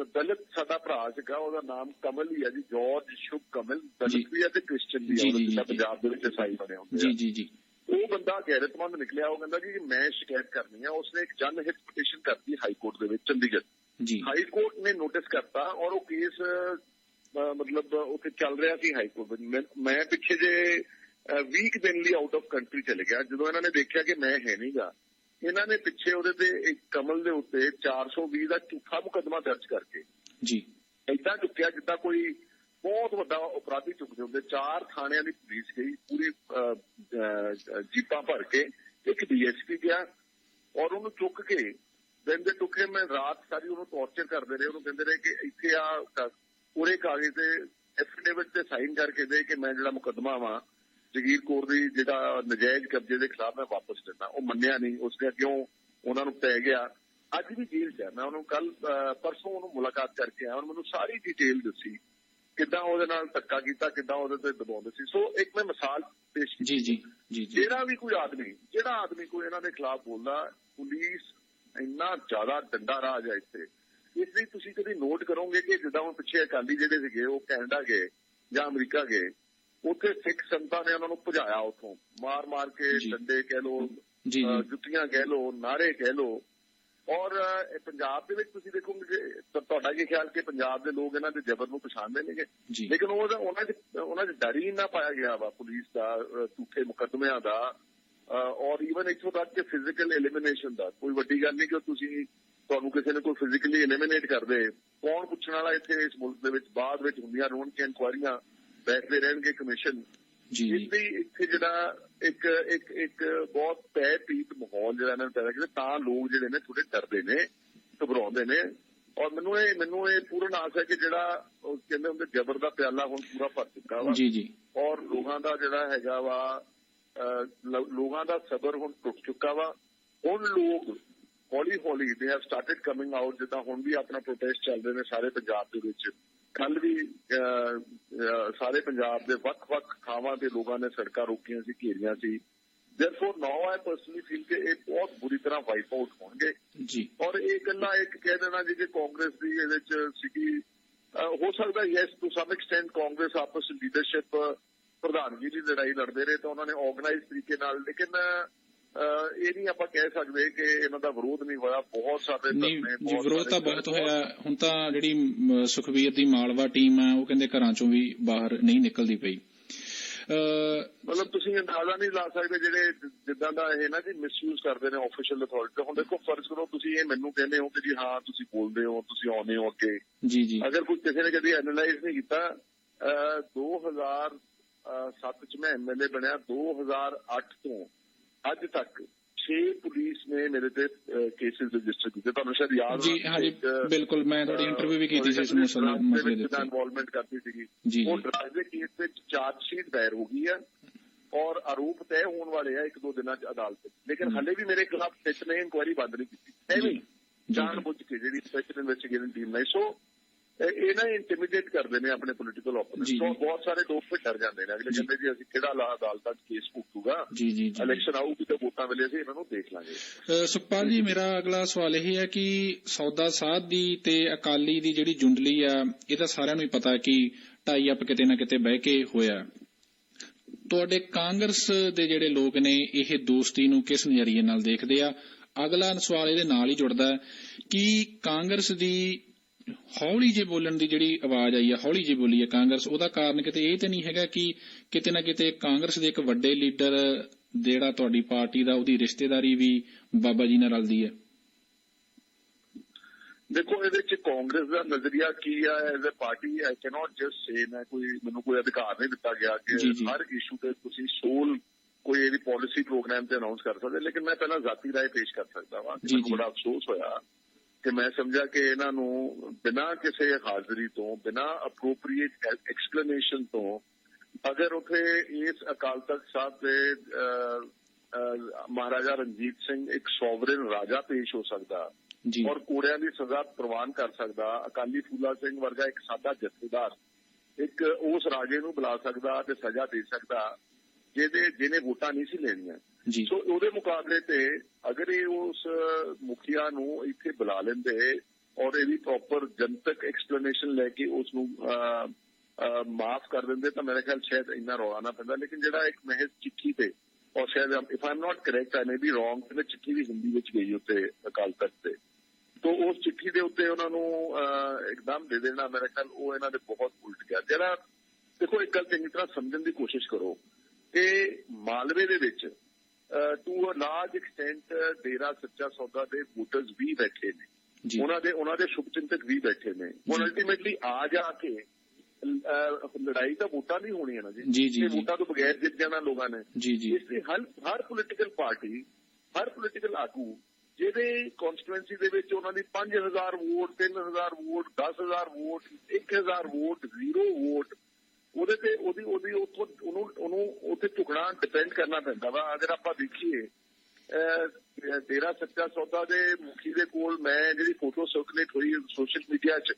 ਦਲਿਤ ਸਾਡਾ ਭਰਾ ਸੀਗਾ ਉਹਦਾ ਨਾਮ ਕਮਲ ਹੀ ਹੈ ਜੀ ਜਾਰਜ ਸ਼ੁਭ ਕਮਲ। ਦਲਿਤ ਵੀ ਹੈ ਤੇ ਕ੍ਰਿਸਚੀਅਨ ਵੀ ਹੈ ਜੀ, ਉਹਦੇ ਜੀ, ਪੰਜਾਬ ਦੇ ਵਿੱਚ ਈਸਾਈ ਬਣੇ ਹੁੰਦੇ ਜੀ ਜੀ ਜੀ। ਉਹ ਬੰਦਾ ਗੈਰਤਮੰਦ ਨਿਕਲਿਆ ਉਹ ਕਹਿੰਦਾ ਕਿ ਮੈਂ ਸ਼ਿਕਾਇਤ ਕਰਨੀ ਹੈ ਉਸਨੇ ਇੱਕ ਜਨ ਹਿੱਤ ਪਟੀਸ਼ਨ ਕਰਤੀ ਹਾਈ ਕੋਰਟ ਦੇ ਵਿੱਚ ਚੰਡੀਗੜ੍ਹ। ਜੀ। ਹਾਈ ਕੋਰਟ ਨੇ ਨੋਟਿਸ ਕਰਤਾ ਔਰ ਉਹ ਕੇਸ ਮਤਲਬ ਉੱਥੇ ਚੱਲ ਰਿਹਾ ਸੀ ਹਾਈ ਕੋਰਟ ਵਿੱਚ। ਮੈਂ- ਮੈਂ ਪਿੱਛੇ ਜੇ ਵੀਕ ਦਿਨ ਲਈ ਆਊਟ ਆਫ ਕੰਟਰੀ ਚਲੇ ਗਿਆ ਜਦੋਂ ਇਹਨਾਂ ਨੇ ਦੇਖਿਆ ਕਿ ਮੈਂ ਹੈ ਨਹੀਂਗਾ ਇਹਨਾਂ ਨੇ ਪਿੱਛੇ ਉਹਦੇ ਤੇ ਇੱਕ ਕਮਲ ਦੇ ਉੱਤੇ 420 ਦਾ ਝੂਠਾ ਮੁਕੱਦਮਾ ਦਰਜ ਕਰਕੇ ਜੀ। ਏਦਾਂ ਚੁੱਕਿਆ ਜਿੱਦਾਂ ਕੋਈ ਬਹੁਤ ਵੱਡਾ ਅਪਰਾਧੀ ਚੁੱਕਦੇ ਹੁੰਦੇ ਚਾਰ ਥਾਣਿਆਂ ਦੀ ਪੁਲਿਸ ਗਈ ਪੂਰੀ ਜੀਪਾਂ ਭਰ ਕੇ ਇੱਕ ਡੀਐਸਪੀ ਗਿਆ ਔਰ ਉਹਨੂੰ ਚੁੱਕ ਕੇ ਦਿਨ ਦੇ ਟੁਕੇ ਮੈਂ ਰਾਤ ਸਾਰੀ ਉਹਨੂੰ ਟੌਰਚਰ ਕਰਦੇ ਰਹੇ। ਉਹਨੂੰ ਕਹਿੰਦੇ ਰਹੇ ਕਿ ਇੱਥੇ ਆ ਪੂਰੇ ਕਾਗਜ਼ ਤੇ ਐਫੀਡੇਵਿਟ ਤੇ ਸਾਈਨ ਕਰਕੇ ਦੇ ਕਿ ਮੈਂ ਜਿਹੜਾ ਮੁਕੱਦਮਾ ਵਾ ਜਗੀਰ ਕੌਰ ਦੀ ਜਿਹੜਾ ਨਜਾਇਜ਼ ਕਬਜ਼ੇ ਦੇ ਖਿਲਾਫ ਮੈਂ ਵਾਪਸ ਲੈਣਾ ਉਹ ਮੰਨਿਆ ਨਹੀਂ ਉਸਨੇ ਕਿਉਂ ਉਹਨਾਂ ਨੂੰ ਪੈ ਗਿਆ। ਅੱਜ ਵੀ ਜੇਲ੍ਹ 'ਚ ਮੈਂ ਉਹਨੂੰ ਕੱਲ ਪਰਸੋਂ ਉਹਨੂੰ ਮੁਲਾਕਾਤ ਕਰਕੇ ਆਇਆ ਉਹਨੇ ਮੈਨੂੰ ਸਾਰੀ ਡਿਟੇਲ ਦੱਸੀ ਕਿੱਦਾਂ ਉਹਦੇ ਨਾਲ ਧੱਕਾ ਕੀਤਾ ਕਿੱਦਾਂ ਉਹਦੇ ਤੇ ਦਬਾਉਂਦੇ ਸੀ। ਸੋ ਇੱਕ ਮੈਂ ਮਿਸਾਲ ਪੇਸ਼ ਕੀਤੀ। ਜੀ ਜੀ ਜਿਹੜਾ ਵੀ ਕੋਈ ਆਦਮੀ ਜਿਹੜਾ ਆਦਮੀ ਕੋਈ ਇਹਨਾਂ ਦੇ ਖਿਲਾਫ ਬੋਲਦਾ ਪੁਲਿਸ ਇੰਨਾ ਜ਼ਿਆਦਾ ਡੰਡਾ ਰਾਜ ਹੈ ਇੱਥੇ। ਇਸ ਲਈ ਤੁਸੀਂ ਕਦੀ ਨੋਟ ਕਰੋਗੇ ਕਿ ਜਿੱਦਾਂ ਪਿੱਛੇ ਅਕਾਲੀ ਜਿਹੜੇ ਸੀਗੇ ਉਹ ਕੈਨੇਡਾ ਗਏ ਜਾਂ ਅਮਰੀਕਾ ਗਏ ਉੱਥੇ ਸਿੱਖ ਸੰਤਾਂ ਨੇ ਉਹਨਾਂ ਨੂੰ ਭਜਾਇਆ ਉੱਥੋਂ। ਮਾਰ ਮਾਰ ਕੇ। ਡੰਡੇ ਕਹਿ ਲੋ ਜੁੱਤੀਆਂ ਕਹਿ ਲੋ ਨਾਰੇ ਕਹਿ ਲੋ ਔਰ ਪੰਜਾਬ ਦੇ ਵਿੱਚ ਤੁਸੀਂ ਦੇਖੋਗੇ ਕਿ ਤੁਹਾਡਾ ਕੀ ਖਿਆਲ ਕਿ ਪੰਜਾਬ ਦੇ ਲੋਕ ਇਹਨਾਂ ਦੇ ਜ਼ਬਰ ਨੂੰ ਪਛਾਣਦੇ ਨੇਗੇ। ਲੇਕਿਨ ਉਹ ਉਹਨਾਂ ਦੇ ਉਹਨਾਂ ਦੇ ਡਰ ਹੀ ਨਾ ਪਾਇਆ ਗਿਆ ਵਾ ਪੁਲਿਸ ਦਾ ਝੂਠੇ ਮੁਕੱਦਮਿਆਂ ਦਾ। ਔਰ ਈਵਨ ਇੱਥੋਂ ਤੱਕ ਕਿ ਫਿਜ਼ੀਕਲ ਐਲੀਮੀਨੇਸ਼ਨ ਦਾ। ਕੋਈ ਵੱਡੀ ਗੱਲ ਨਹੀਂ ਕਿ ਤੁਸੀਂ ਤੁਹਾਨੂੰ ਕਿਸੇ ਨੇ ਕੋਈ ਫਿਜ਼ੀਕਲੀ ਐਲੀਮੀਨੇਟ ਕਰ ਦੇ ਕੌਣ ਪੁੱਛਣ ਵਾਲਾ ਇੱਥੇ ਇਸ ਮੁਲਕ ਦੇ ਵਿੱਚ? ਬਾਅਦ ਵਿੱਚ ਹੁੰਦੀਆਂ ਰਹਿਣਗੀਆਂ ਇਨਕੁਆਇਰੀਆਂ ਬੈਠਦੇ ਰਹਿਣਗੇ ਕਮਿਸ਼ਨ। ਜੀ। ਲਈ ਇੱਥੇ ਜਿਹੜਾ ਇੱਕ ਇੱਕ ਇੱਕ ਬਹੁਤ ਪੈ ਪੀਤ ਮਾਹੌਲ ਜਿਹੜਾ ਇਹਨਾਂ ਨੇ ਪੈਦਾ ਕੀਤਾ ਤਾਂ ਲੋਕ ਜਿਹੜੇ ਨੇ ਥੋੜੇ ਡਰਦੇ ਨੇ ਘਬਰਾਉਂਦੇ ਨੇ। ਔਰ ਮੈਨੂੰ ਇਹ ਮੈਨੂੰ ਇਹ ਪੂਰਨ ਆਸ ਹੈ ਕਿ ਜਿਹੜਾ ਕਹਿੰਦੇ ਹੁੰਦੇ ਜ਼ਬਰ ਦਾ ਪਿਆਲਾ ਹੁਣ ਪੂਰਾ ਭਰ ਚੁੱਕਾ ਵਾ। ਜੀ ਜੀ। ਔਰ ਲੋਕਾਂ ਦਾ ਜਿਹੜਾ ਹੈਗਾ ਵਾ ਲੋਕਾਂ ਦਾ ਸਬਰ ਹੁਣ ਟੁੱਟ ਚੁੱਕਾ ਵਾ। ਹੁਣ ਲੋਕ ਹੌਲੀ ਹੌਲੀ they have started coming out ਜਿੱਦਾਂ ਹੁਣ ਵੀ ਆਪਣਾ ਪ੍ਰੋਟੈਸਟ ਚੱਲ ਰਹੇ ਨੇ ਸਾਰੇ ਪੰਜਾਬ ਦੇ ਵਿੱਚ। ਕੱਲ ਵੀ ਸਾਰੇ ਪੰਜਾਬ ਦੇ ਵੱਖ-ਵੱਖ ਥਾਵਾਂ ਤੇ ਲੋਕਾਂ ਨੇ ਸੜਕਾਂ ਰੋਕੀਆਂ ਸੀ ਘੇਰੀਆਂ ਸੀ। Therefore now i personally feel ਕਿ ਇਹ ਬਹੁਤ ਬੁਰੀ ਤਰ੍ਹਾਂ ਵਾਈਪ ਆਊਟ ਹੋਣਗੇ। ਜੀ। ਔਰ ਇਹ ਗੱਲਾਂ ਇੱਕ ਕਹਿ ਦੇਣਾ ਜੀ ਕਿ ਕਾਂਗਰਸ ਦੀ ਇਹਦੇ ਚ ਸੀਗੀ ਅਹ ਹੋ ਸਕਦਾ yes to some extent Congress ਆਪਸ ਲੀਡਰਸ਼ਿਪ ਪ੍ਰਧਾਨਗੀ ਦੀ ਲੜਾਈ ਲੜਦੇ ਰਹੇ ਤਾਂ ਉਹਨਾਂ ਨੇ ਆਰਗੇਨਾਈਜ਼ ਤਰੀਕੇ ਨਾਲ ਲੇਕਿਨ ਇਹ ਨਹੀਂ ਆਪਾਂ ਕਹਿ ਸਕਦੇ ਕਿ ਇਹਨਾਂ ਦਾ ਵਿਰੋਧ ਨਹੀਂ ਹੋਇਆ। ਬਹੁਤ ਸਾਰੇ ਨਹੀਂ ਧਰਨੇ, ਜੀ ਵਿਰੋਧ ਤਾਂ ਬਹੁਤ ਹੋਇਆ। ਹੁਣ ਤਾਂ ਜਿਹੜੀ ਮ, ਸੁਖਬੀਰ ਦੀ ਮਾਲਵਾ ਟੀਮ ਹੈ ਉਹ ਕਹਿੰਦੇ ਘਰਾਂ ਚੋਂ ਵੀ ਬਾਹਰ ਨਹੀਂ ਨਿਕਲਦੀ ਪਈ। ਮਤਲਬ ਤੁਸੀਂ ਅੰਦਾਜ਼ਾ ਨਹੀਂ ਲਾ ਸਕਦੇ ਜਿਹੜੇ ਜਿੱਦਾਂ ਦਾ ਇਹ ਨਾ ਜੀ ਮਿਸਯੂਜ਼ ਕਰਦੇ ਨੇ ਆਫੀਸ਼ੀਅਲ ਅਥਾਰਟੀ ਹੁਣ ਦੇਖੋ ਫਰਜ਼ ਕਰੋ ਤੁਸੀਂ ਇਹ ਮੈਨੂੰ ਕਹਿੰਦੇ ਹੋ ਕਿ ਜੀ ਹਾਂ ਤੁਸੀਂ ਬੋਲਦੇ ਹੋ ਤੁਸੀਂ ਆਉਂਦੇ ਹੋ ਅੱਗੇ। ਜੀ ਜੀ। ਅਗਰ ਕੋਈ ਕਿਸੇ ਨੇ ਕਦੀ ਐਨਾਲਾਈਜ਼ ਨਹੀਂ ਕੀਤਾ ਅਹ 2007 ਚ ਮੈਂ ਐਮਐਲਏ ਬਣਿਆ 2008 ਤੋਂ ਅੱਜ ਤੱਕ 6 ਪੁਲਿਸ ਨੇ ਮੇਰੇ ਤੇ ਕੇਸਿਸ ਰਜਿਸਟਰ ਕੀਤੇ ਤੁਹਾਨੂੰ ਸ਼ਾਇਦ ਯਾਦ ਜੀ ਹਾਂਜੀ ਬਿਲਕੁਲ ਮੈਂ ਤੁਹਾਡੀ ਇੰਟਰਵਿਊ ਵੀ ਕੀਤੀ ਸੀ ਇਸ ਮਸਲੇ ਦੇ ਉੱਤੇ ਇਨਵੋਲਵਮੈਂਟ ਕਰਦੀ ਸੀਗੀ ਉਹ। ਡਰਾਈਵ ਦੇ ਕੇਸ ਵਿੱਚ ਚਾਰਜ ਸ਼ੀਟ ਦਾਇਰ ਹੋ ਗਈ ਹੈ ਔਰ ਆਰੋਪ ਤੈਅ ਹੋਣ ਵਾਲੇ ਆ ਇੱਕ ਦੋ ਦਿਨਾਂ ਚ ਅਦਾਲਤ ਵਿੱਚ ਲੇਕਿਨ। ਹਲੇ ਵੀ ਮੇਰੇ ਖਿਲਾਫ ਸਿੱਟ ਨੇ ਇਨਕੁਆਇਰੀ ਬੰਦ ਨਹੀਂ ਕੀਤੀ ਐਵੇਂ। ਜਾਣ ਬੁੱਝ ਕੇ ਜਿਹੜੀ ਸਪੈਸ਼ਲ ਇਨਵੈਸਟੀਗੇਸ਼ਨ ਟੀਮ ਨੇ ਸੋ ਇਹ ਨਾ ਇੰਟੀਮੀਡੇਟ ਕਰਦੇ ਨੇ ਆਪਣੇ ਪੋਲੀਟੀਕਲ ਜੀ, ਆਪੋਨੈਂਟ ਜੀ। ਸੋ ਬਹੁਤ ਸਾਰੇ ਲੋਕ ਫਿਰ ਡਰ ਜਾਂਦੇ ਨੇ। ਅਗਲੇ। ਕਹਿੰਦੇ ਜੀ ਅਸੀਂ ਕਿਹੜਾ ਲਾ ਅਦਾਲਤਾਂ 'ਚ ਕੇਸ ਭੁਗਤੂਗਾ ਜੀ ਜੀ ਜੀ। ਇਲੈਕਸ਼ਨ ਆਊਗੀ ਤਾਂ ਵੋਟਾਂ ਵੇਲੇ ਅਸੀਂ ਇਹਨਾਂ ਨੂੰ ਦੇਖ ਲਾਂਗੇ। ਸੁਖਪਾਲ ਜੀ ਮੇਰਾ ਅਗਲਾ ਸਵਾਲ ਇਹ ਹੈ ਕਿ ਸੌਦਾ ਸਾਧ ਦੀ ਤੇ ਅਕਾਲੀ ਦੀ ਜਿਹੜੀ ਜੁੰਡਲੀ ਆ ਇਹ ਤਾਂ ਸਾਰਿਆਂ ਨੂੰ ਹੀ ਪਤਾ ਕਿ ਟਾਈ ਅਪ ਕਿਤੇ ਨਾ ਕਿਤੇ ਬਹਿ ਕੇ ਹੋਇਆ। ਤੁਹਾਡੇ ਕਾਂਗਰਸ ਦੇ ਜਿਹੜੇ ਲੋਕ ਨੇ ਇਹ ਦੋਸਤੀ ਨੂੰ ਕਿਸ ਨਜ਼ਰੀਏ ਨਾਲ ਦੇਖਦੇ ਆ? ਅਗਲਾ ਸਵਾਲ ਇਹਦੇ ਨਾਲ ਹੀ ਜੁੜਦਾ ਹੈ ਕਿ ਕਾਂਗਰਸ ਦੀ ਹੌਲੀ ਜੇ ਬੋਲਣ ਦੀ ਜਿਹੜੀ ਆਵਾਜ਼ ਆਈ ਹੈ ਹੌਲੀ ਜੇ ਬੋਲੀ ਹੈ ਕਾਂਗਰਸ ਉਹਦਾ ਕਾਰਨ ਕਿਤੇ ਇਹ ਤੇ ਨਹੀਂ ਹੈਗਾ ਕਿ ਕਿਤੇ ਨਾ ਕਿਤੇ ਕਾਂਗਰਸ ਦੇ ਇੱਕ ਵੱਡੇ ਲੀਡਰ ਜਿਹੜਾ ਤੁਹਾਡੀ ਪਾਰਟੀ ਦਾ ਉਹਦੀ ਰਿਸ਼ਤੇਦਾਰੀ ਵੀ ਬਾਬਾ ਜੀ ਨਾਲ ਰਲਦੀ ਹੈ ਦੇਖੋ ਇਹਦੇ ਚ ਕਾਂਗਰਸ ਦਾ ਨਜ਼ਰੀਆ ਕੀ ਆ as a party I cannot just say ਮੈਂ ਕੋਈ ਮੈਨੂੰ ਕੋਈ ਅਧਿਕਾਰ ਨਹੀਂ ਦਿੱਤਾ ਗਿਆ ਕਿ। ਹਰ ਇਸ਼ੂ ਤੇ ਤੁਸੀਂ ਸੋਲ ਕੋਈ ਇਹਦੀ ਪਾਲਿਸੀ ਪ੍ਰੋਗਰਾਮ ਤੇ ਅਨਾਉਂਸ ਕਰ ਸਕਦੇ ਲੇਕਿਨ ਮੈਂ ਪਹਿਲਾਂ ਜ਼ਾਤੀ ਰਾਏ ਪੇਸ਼ ਕਰ ਸਕਦਾ ਵਾਂ ਕਿ ਮੈਨੂੰ। ਬੜਾ ਅਫਸੋਸ ਹੋਇਆ ਕਿ ਮੈਂ ਸਮਝਿਆ ਕਿ ਇਹਨਾਂ ਨੂੰ ਬਿਨਾਂ ਕਿਸੇ ਹਾਜ਼ਰੀ ਤੋਂ ਬਿਨਾਂ ਅਪਰੋਪਰੀਏਟ ਐਕਸਪਲੇਨੇਸ਼ਨ ਤੋਂ ਅਗਰ ਉਥੇ ਇਸ ਅਕਾਲ ਤਖਤ ਸਾਹਿਬ ਦੇ ਮਹਾਰਾਜਾ ਰਣਜੀਤ ਸਿੰਘ ਇੱਕ ਸੋਵਰਨ ਰਾਜਾ ਪੇਸ਼ ਹੋ ਸਕਦਾ ਜੀ। ਔਰ ਕੋੜਿਆਂ ਦੀ ਸਜ਼ਾ ਪ੍ਰਵਾਨ ਕਰ ਸਕਦਾ ਅਕਾਲੀ ਫੂਲਾ ਸਿੰਘ ਵਰਗਾ ਇੱਕ ਸਾਦਾ ਜਥੇਦਾਰ ਇੱਕ ਉਸ ਰਾਜੇ ਨੂੰ ਬੁਲਾ ਸਕਦਾ ਤੇ ਸਜ਼ਾ ਦੇ ਸਕਦਾ ਜਿਹਦੇ ਜਿਹਨੇ ਵੋਟਾਂ ਨਹੀਂ ਸੀ ਲੈਣੀਆਂ। ਸੋ ਉਹਦੇ ਮੁਕਾਬਲੇ ਤੇ ਅਗਰ ਇਹ ਉਸ ਮੁਖੀਆ ਨੂੰ ਇੱਥੇ ਬੁਲਾ ਲੈਂਦੇ ਔਰ ਇਹਦੀ ਪ੍ਰੋਪਰ ਜਨਤਕ ਐਕਸਪਲੇਨੇਸ਼ਨ ਲੈ ਕੇ ਉਸ ਨੂੰ ਮਾਫ ਕਰ ਦਿੰਦੇ ਤਾਂ ਮੇਰੇ ਖਿਆਲ ਸ਼ਾਇਦ ਇੰਨਾ ਰੌਲਾ ਨਾ ਪੈਂਦਾ। ਲੇਕਿਨ ਜਿਹੜਾ ਇੱਕ ਮਹਿਜ਼ ਚਿੱਠੀ ਤੇ ਔਰ ਸ਼ਾਇਦ if I not correct I may be wrong ਤੇ ਚਿੱਠੀ ਵੀ ਹਿੰਦੀ ਵਿੱਚ ਗਈ ਉੱਤੇ ਅਕਾਲ ਤਖਤ ਤੇ। ਤੋਂ ਉਸ ਚਿੱਠੀ ਦੇ ਉੱਤੇ ਉਹਨਾਂ ਨੂੰ ਅਹ, ਇੱਕਦਮ ਦੇ ਦੇਣਾ ਮੇਰੇ ਖਿਆਲ ਉਹ ਇਹਨਾਂ ਦੇ ਬਹੁਤ ਉਲਟ ਗਿਆ। ਜਿਹੜਾ ਦੇਖੋ ਇੱਕ ਗੱਲ ਚੰਗੀ ਤਰ੍ਹਾਂ ਸਮਝਣ ਦੀ ਕੋਸ਼ਿਸ਼ ਕਰੋ ਕਿ ਮਾਲਵੇ ਦੇ ਵਿੱਚ to a large extent Dera Sacha Sauda ਦੇ ਵੋਟਰਸ ਵੀ ਬੈਠੇ ਨੇ। ਉਹਨਾਂ ਦੇ ਉਹਨਾਂ ਦੇ ਸ਼ੁਭਚਿੰਤਕ ਵੀ ਬੈਠੇ ਨੇ। ਹੁਣ। ਅਲਟੀਮੇਟਲੀ ਆ ਜਾ ਕੇ ਲੜਾਈ ਤਾਂ ਵੋਟਾਂ ਦੀ ਹੋਣੀ ਹੈ ਨਾ ਜੀ। ਇਹ। ਵੋਟਾਂ ਤੋਂ ਬਗੈਰ ਜਿੱਤ ਜਾਣਾ ਲੋਕਾਂ ਨੇ। ਜੀ ਜੀ। ਇਸ ਲਈ ਹਰ ਹਰ ਪੋਲੀਟੀਕਲ ਪਾਰਟੀ ਹਰ ਪੋਲੀਟੀਕਲ ਆਗੂ ਜਿਹਦੇ ਕਨਸਟੀਟੂਐਂਸੀ ਦੇ ਵਿੱਚ ਉਹਨਾਂ ਦੀ 5000 vote 3000 vote 10000 vote 1000 vote zero vote ਉਹਦੇ ਤੇ ਉਹਦੀ ਉਹਦੀ ਉੱਥੋਂ, ਉਹਨੂੰ ਉਹਨੂੰ ਉੱਥੇ ਝੁਕਣਾ ਡਿਪੈਂਡ ਕਰਨਾ ਪੈਂਦਾ ਵਾ। ਅਗਰ ਆਪਾਂ ਦੇਖੀਏ ਡੇਰਾ ਸੱਚਾ ਸੌਦਾ ਦੇ ਮੁਖੀ ਦੇ ਕੋਲ ਮੈਂ ਜਿਹੜੀ ਫੋਟੋ ਸਰਕੂਲੇਟ ਹੋਈ ਸੋਸ਼ਲ ਮੀਡੀਆ 'ਚ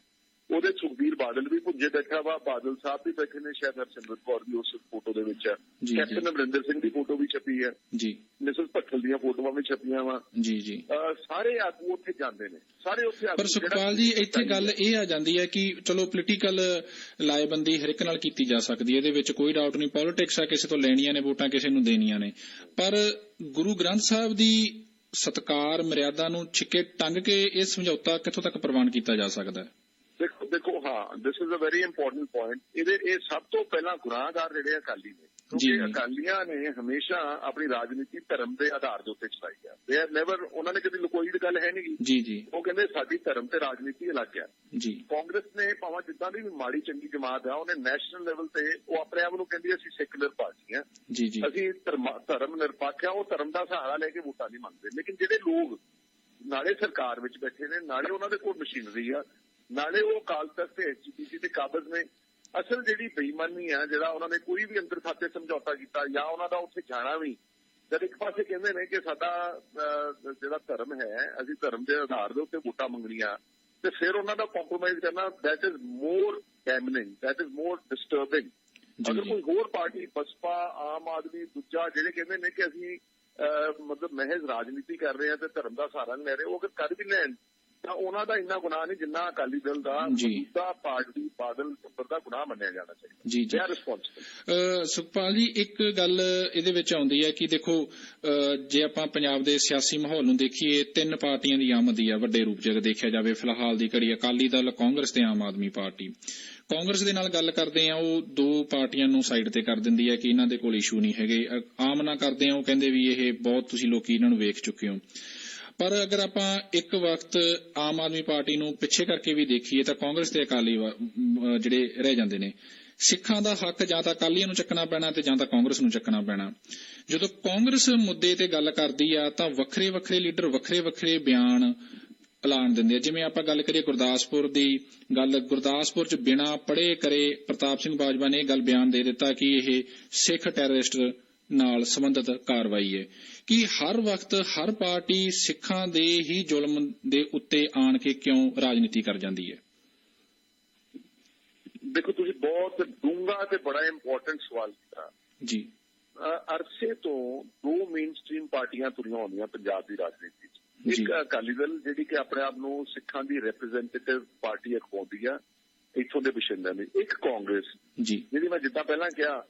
ਉਹਦੇ ਸੁਖਬੀਰ ਬਾਦਲ ਵੀ ਪੁੱਜੇ ਬੈਠਾ ਵਾ ਬਾਦਲ ਸਾਹਿਬ ਵੀ ਬੈਠੇ ਨੇ ਸ਼ਾਇਦ ਹਰਸਿਮਰਤ ਕੌਰ ਵੀ ਉਸ ਫੋਟੋ ਦੇ ਵਿੱਚ ਹੈ। ਕੈਪਟਨ ਅਮਰਿੰਦਰ ਸਿੰਘ ਦੀ ਫੋਟੋ ਵੀ ਛਪੀ ਹੈ। ਜੀ। ਮਿਸਸ ਭੱਠਲ ਦੀਆਂ ਫੋਟੋਆਂ ਵੀ ਛਪੀਆਂ ਵਾ। ਜੀ ਜੀ। ਸਾਰੇ ਆਗੂ ਉੱਥੇ ਜਾਂਦੇ ਨੇ। ਸਾਰੇ ਉੱਥੇ ਆਗੂ ਪਰ ਸੁਖਪਾਲ ਜੀ ਇੱਥੇ ਗੱਲ ਇਹ ਆ ਜਾਂਦੀ ਹੈ ਕਿ ਚਲੋ ਪੋਲੀਟੀਕਲ ਲਾਇਬੰਦੀ ਹਰ ਇੱਕ ਨਾਲ ਕੀਤੀ ਜਾ ਸਕਦੀ ਹੈ। ਇਹਦੇ ਵਿੱਚ ਕੋਈ ਡਾਊਟ ਨਹੀਂ ਪੋਲਿਟਿਕਸ ਆ ਕਿਸੇ ਤੋਂ ਲੈਣੀਆਂ ਨੇ ਵੋਟਾਂ ਕਿਸੇ ਨੂੰ ਦੇਣੀਆਂ ਨੇ। ਪਰ ਗੁਰੂ ਗ੍ਰੰਥ ਸਾਹਿਬ ਦੀ ਸਤਕਾਰ ਮਰਿਆਦਾ ਨੂੰ ਛਿੱਕੇ ਟੰਗ ਕੇ ਇਹ ਸਮਝੌਤਾ ਕਿੱਥੋਂ ਤੱਕ ਪ੍ਰਵਾਨ ਕੀਤਾ ਜਾ ਸਕਦਾ ਹੈ? ਹਾਂ this is a very important point ਇਹਦੇ ਇਹ ਸਭ ਤੋਂ ਪਹਿਲਾਂ ਗੁਨਾਹਗਾਰ ਜਿਹੜੇ ਅਕਾਲੀ ਨੇ ਕਿਉਂਕਿ। ਅਕਾਲੀਆਂ ਨੇ ਹਮੇਸ਼ਾ ਆਪਣੀ ਰਾਜਨੀਤੀ ਧਰਮ ਦੇ ਆਧਾਰ ਦੇ ਉੱਤੇ ਚਲਾਈ ਹੈ ਦੇ ਆਰ ਨੈਵਰ ਉਹਨਾਂ ਨੇ ਕਦੀ ਲੁਕੋਈ ਦੀ ਗੱਲ ਹੈ ਨਹੀਂ। ਜੀ ਜੀ। ਉਹ ਕਹਿੰਦੇ ਸਾਡੀ ਧਰਮ ਤੇ ਰਾਜਨੀਤੀ ਅਲੱਗ ਹੈ ਜੀ। ਕਾਂਗਰਸ ਨੇ ਭਾਵੇਂ ਜਿੱਦਾਂ ਦੀ ਵੀ ਮਾੜੀ ਚੰਗੀ ਜਮਾਤ ਆ ਉਹਨੇ ਨੈਸ਼ਨਲ ਲੈਵਲ ਤੇ ਉਹ ਆਪਣੇ ਆਪ ਨੂੰ ਕਹਿੰਦੀ ਅਸੀਂ ਸੈਕੂਲਰ ਪਾਰਟੀ ਆ। ਜੀ ਜੀ। ਅਸੀਂ ਧਰਮ- ਧਰਮ ਨਿਰਪੱਖ ਆ ਉਹ ਧਰਮ ਦਾ ਸਹਾਰਾ ਲੈ ਕੇ ਵੋਟਾਂ ਨਹੀਂ ਮੰਗਦੇ। ਲੇਕਿਨ ਜਿਹੜੇ ਲੋਕ ਨਾਲੇ ਸਰਕਾਰ ਵਿੱਚ ਬੈਠੇ ਨੇ ਨਾਲੇ ਉਹਨਾਂ ਦੇ ਕੋਲ ਮਸ਼ੀਨਰੀ ਆ ਨਾਲੇ ਉਹ ਅਕਾਲ ਤਖਤ ਤੇ ਐਸਜੀਪੀਸੀ ਤੇ ਕਾਬਜ਼ ਨੇ ਅਸਲ ਜਿਹੜੀ ਬੇਈਮਾਨੀ ਆ ਜਿਹੜਾ ਉਹਨਾਂ ਨੇ ਕੋਈ ਵੀ ਅੰਦਰ ਖਾਤੇ ਸਮਝੌਤਾ ਕੀਤਾ ਜਾਂ ਉਹਨਾਂ ਦਾ ਉੱਥੇ ਜਾਣਾ ਵੀ ਜਦ ਇੱਕ ਪਾਸੇ ਕਹਿੰਦੇ ਨੇ ਕਿ ਸਾਡਾ ਜਿਹੜਾ ਧਰਮ ਹੈ ਅਸੀਂ ਧਰਮ ਦੇ ਆਧਾਰ ਦੇ ਉੱਤੇ ਵੋਟਾਂ ਮੰਗਣੀਆਂ ਤੇ ਫਿਰ ਉਹਨਾਂ ਦਾ ਕੰਪਰੋਮਾਈਜ਼ ਕਰਨਾ that is more damning that is more disturbing ਜੀ, ਅਗਰ। ਕੋਈ ਹੋਰ ਪਾਰਟੀ ਬਸਪਾ ਆਮ ਆਦਮੀ ਦੂਜਾ ਜਿਹੜੇ ਕਹਿੰਦੇ ਨੇ ਕਿ ਅਸੀਂ ਮਤਲਬ ਮਹਿਜ਼ ਰਾਜਨੀਤੀ ਕਰ ਰਹੇ ਹਾਂ ਤੇ ਧਰਮ ਦਾ ਸਹਾਰਾ ਨਹੀਂ ਲੈ ਰਹੇ ਉਹ ਅਗਰ ਕਰ ਵੀ ਲੈਣ ਤਾਂ ਉਹਨਾਂ ਦਾ ਇੰਨਾ ਗੁਨਾਹ ਨਹੀਂ ਜਿੰਨਾ ਅਕਾਲੀ ਦਲ ਦਾ। ਮੌਜੂਦਾ ਪਾਰਟੀ ਬਾਦਲ ਨੰਬਰ ਦਾ ਗੁਨਾਹ ਮੰਨਿਆ ਜਾਣਾ ਚਾਹੀਦਾ। ਜੀ ਜੀ। ਦੇ ਰਿਸਪੌਂਸਿਬਲ ਸੁਖਪਾਲ ਜੀ ਇੱਕ ਗੱਲ ਇਹਦੇ ਵਿੱਚ ਆਉਂਦੀ ਹੈ ਕਿ ਦੇਖੋ ਜੇ ਆਪਾਂ ਪੰਜਾਬ ਦੇ ਸਿਆਸੀ ਮਾਹੌਲ ਨੂੰ ਦੇਖੀਏ ਤਿੰਨ ਪਾਰਟੀਆਂ ਦੀ ਆਮਦੀ ਆ ਵੱਡੇ ਰੂਪ 'ਚ ਦੇਖਿਆ ਜਾਵੇ ਫਿਲਹਾਲ ਦੀ ਘੜੀ ਅਕਾਲੀ ਦਲ ਕਾਂਗਰਸ ਤੇ ਆਮ ਆਦਮੀ ਪਾਰਟੀ। ਕਾਂਗਰਸ ਦੇ ਨਾਲ ਗੱਲ ਕਰਦੇ ਆ ਉਹ ਦੋ ਪਾਰਟੀਆਂ ਨੂੰ ਸਾਈਡ ਤੇ ਕਰ ਦਿੰਦੀ ਹੈ ਕਿ ਇਹਨਾਂ ਦੇ ਕੋਲ ਇਸ਼ੂ ਨਹੀਂ ਹੈਗੇ। ਆਮ ਨਾ ਕਰਦੇ ਆ ਉਹ ਕਹਿੰਦੇ ਵੀ ਇਹ ਬਹੁਤ ਤੁਸੀਂ ਲੋਕੀ ਇਹਨਾਂ ਨੂੰ ਵੇਖ ਚੁੱਕੇ ਹੋ। ਪਰ ਅਗਰ ਆਪਾਂ ਇੱਕ ਵਕਤ ਆਮ ਆਦਮੀ ਪਾਰਟੀ ਨੂੰ ਪਿੱਛੇ ਕਰਕੇ ਵੀ ਦੇਖੀਏ ਤਾਂ ਕਾਂਗਰਸ ਤੇ ਅਕਾਲੀ ਜਿਹੜੇ ਰਹਿ ਜਾਂਦੇ ਨੇ, ਸਿੱਖਾਂ ਦਾ ਹੱਕ ਜਾਂ ਤਾਂ ਅਕਾਲੀਆਂ ਨੂੰ ਚੱਕਣਾ ਪੈਣਾ ਤੇ ਜਾਂ ਤਾਂ ਕਾਂਗਰਸ ਨੂੰ ਚੱਕਣਾ ਪੈਣਾ। ਜਦੋਂ ਕਾਂਗਰਸ ਮੁੱਦੇ ਤੇ ਗੱਲ ਕਰਦੀ ਆ ਤਾਂ ਵੱਖਰੇ ਵੱਖਰੇ ਲੀਡਰ ਵੱਖਰੇ ਵੱਖਰੇ ਬਿਆਨ ਐਲਾਨ ਦਿੰਦੇ ਆ। ਜਿਵੇਂ ਆਪਾਂ ਗੱਲ ਕਰੀਏ ਗੁਰਦਾਸਪੁਰ ਦੀ ਗੱਲ, ਗੁਰਦਾਸਪੁਰ ਚ ਬਿਨਾ ਪੜੇ ਕਰੇ ਪ੍ਰਤਾਪ ਸਿੰਘ ਬਾਜਵਾ ਨੇ ਇਹ ਗੱਲ ਬਿਆਨ ਦੇ ਦਿੱਤਾ ਕਿ ਇਹ ਸਿੱਖ ਟੈਰਰਿਸਟ ਨਾਲ ਸੰਬੰਧਿਤ ਕਾਰਵਾਈ ਹੈ ਕਿ ਹਰ ਵਕਤ ਹਰ ਪਾਰਟੀ ਸਿੱਖਾਂ ਦੇ ਹੀ ਜ਼ੁਲਮ ਦੇ ਉੱਤੇ ਆਣ ਕੇ ਕਿਉਂ ਰਾਜਨੀਤੀ ਕਰ ਜਾਂਦੀ ਹੈ? ਦੇਖੋ ਤੁਸੀਂ ਬਹੁਤ ਡੂੰਘਾ ਤੇ ਬੜਾ ਇੰਪੋਰਟੈਂਟ ਸਵਾਲ ਕੀਤਾ। ਜੀ। ਅਰਸੇ ਤੋਂ ਦੋ ਮੇਨ ਸਟ੍ਰੀਮ ਪਾਰਟੀਆਂ ਤੁਰੀਆਂ ਹੁੰਦੀਆਂ ਪੰਜਾਬ ਦੀ ਰਾਜਨੀਤੀ 'ਚ। ਇੱਕ ਅਕਾਲੀ ਦਲ ਜਿਹੜੀ ਕਿ ਆਪਣੇ ਆਪ ਨੂੰ ਸਿੱਖਾਂ ਦੀ ਰਿਪਰੈਜ਼ੈਂਟੇਟਿਵ ਪਾਰਟੀ ਅਖਵਾਉਂਦੀ ਆ ਇੱਥੋਂ ਦੇ ਬਸ਼ਿੰਦਿਆਂ ਦੀ ਇੱਕ ਕਾਂਗਰਸ ਜੀ। ਜਿਹੜੀ ਮੈਂ ਜਿੱਦਾਂ ਪਹਿਲਾਂ ਕਿਹਾ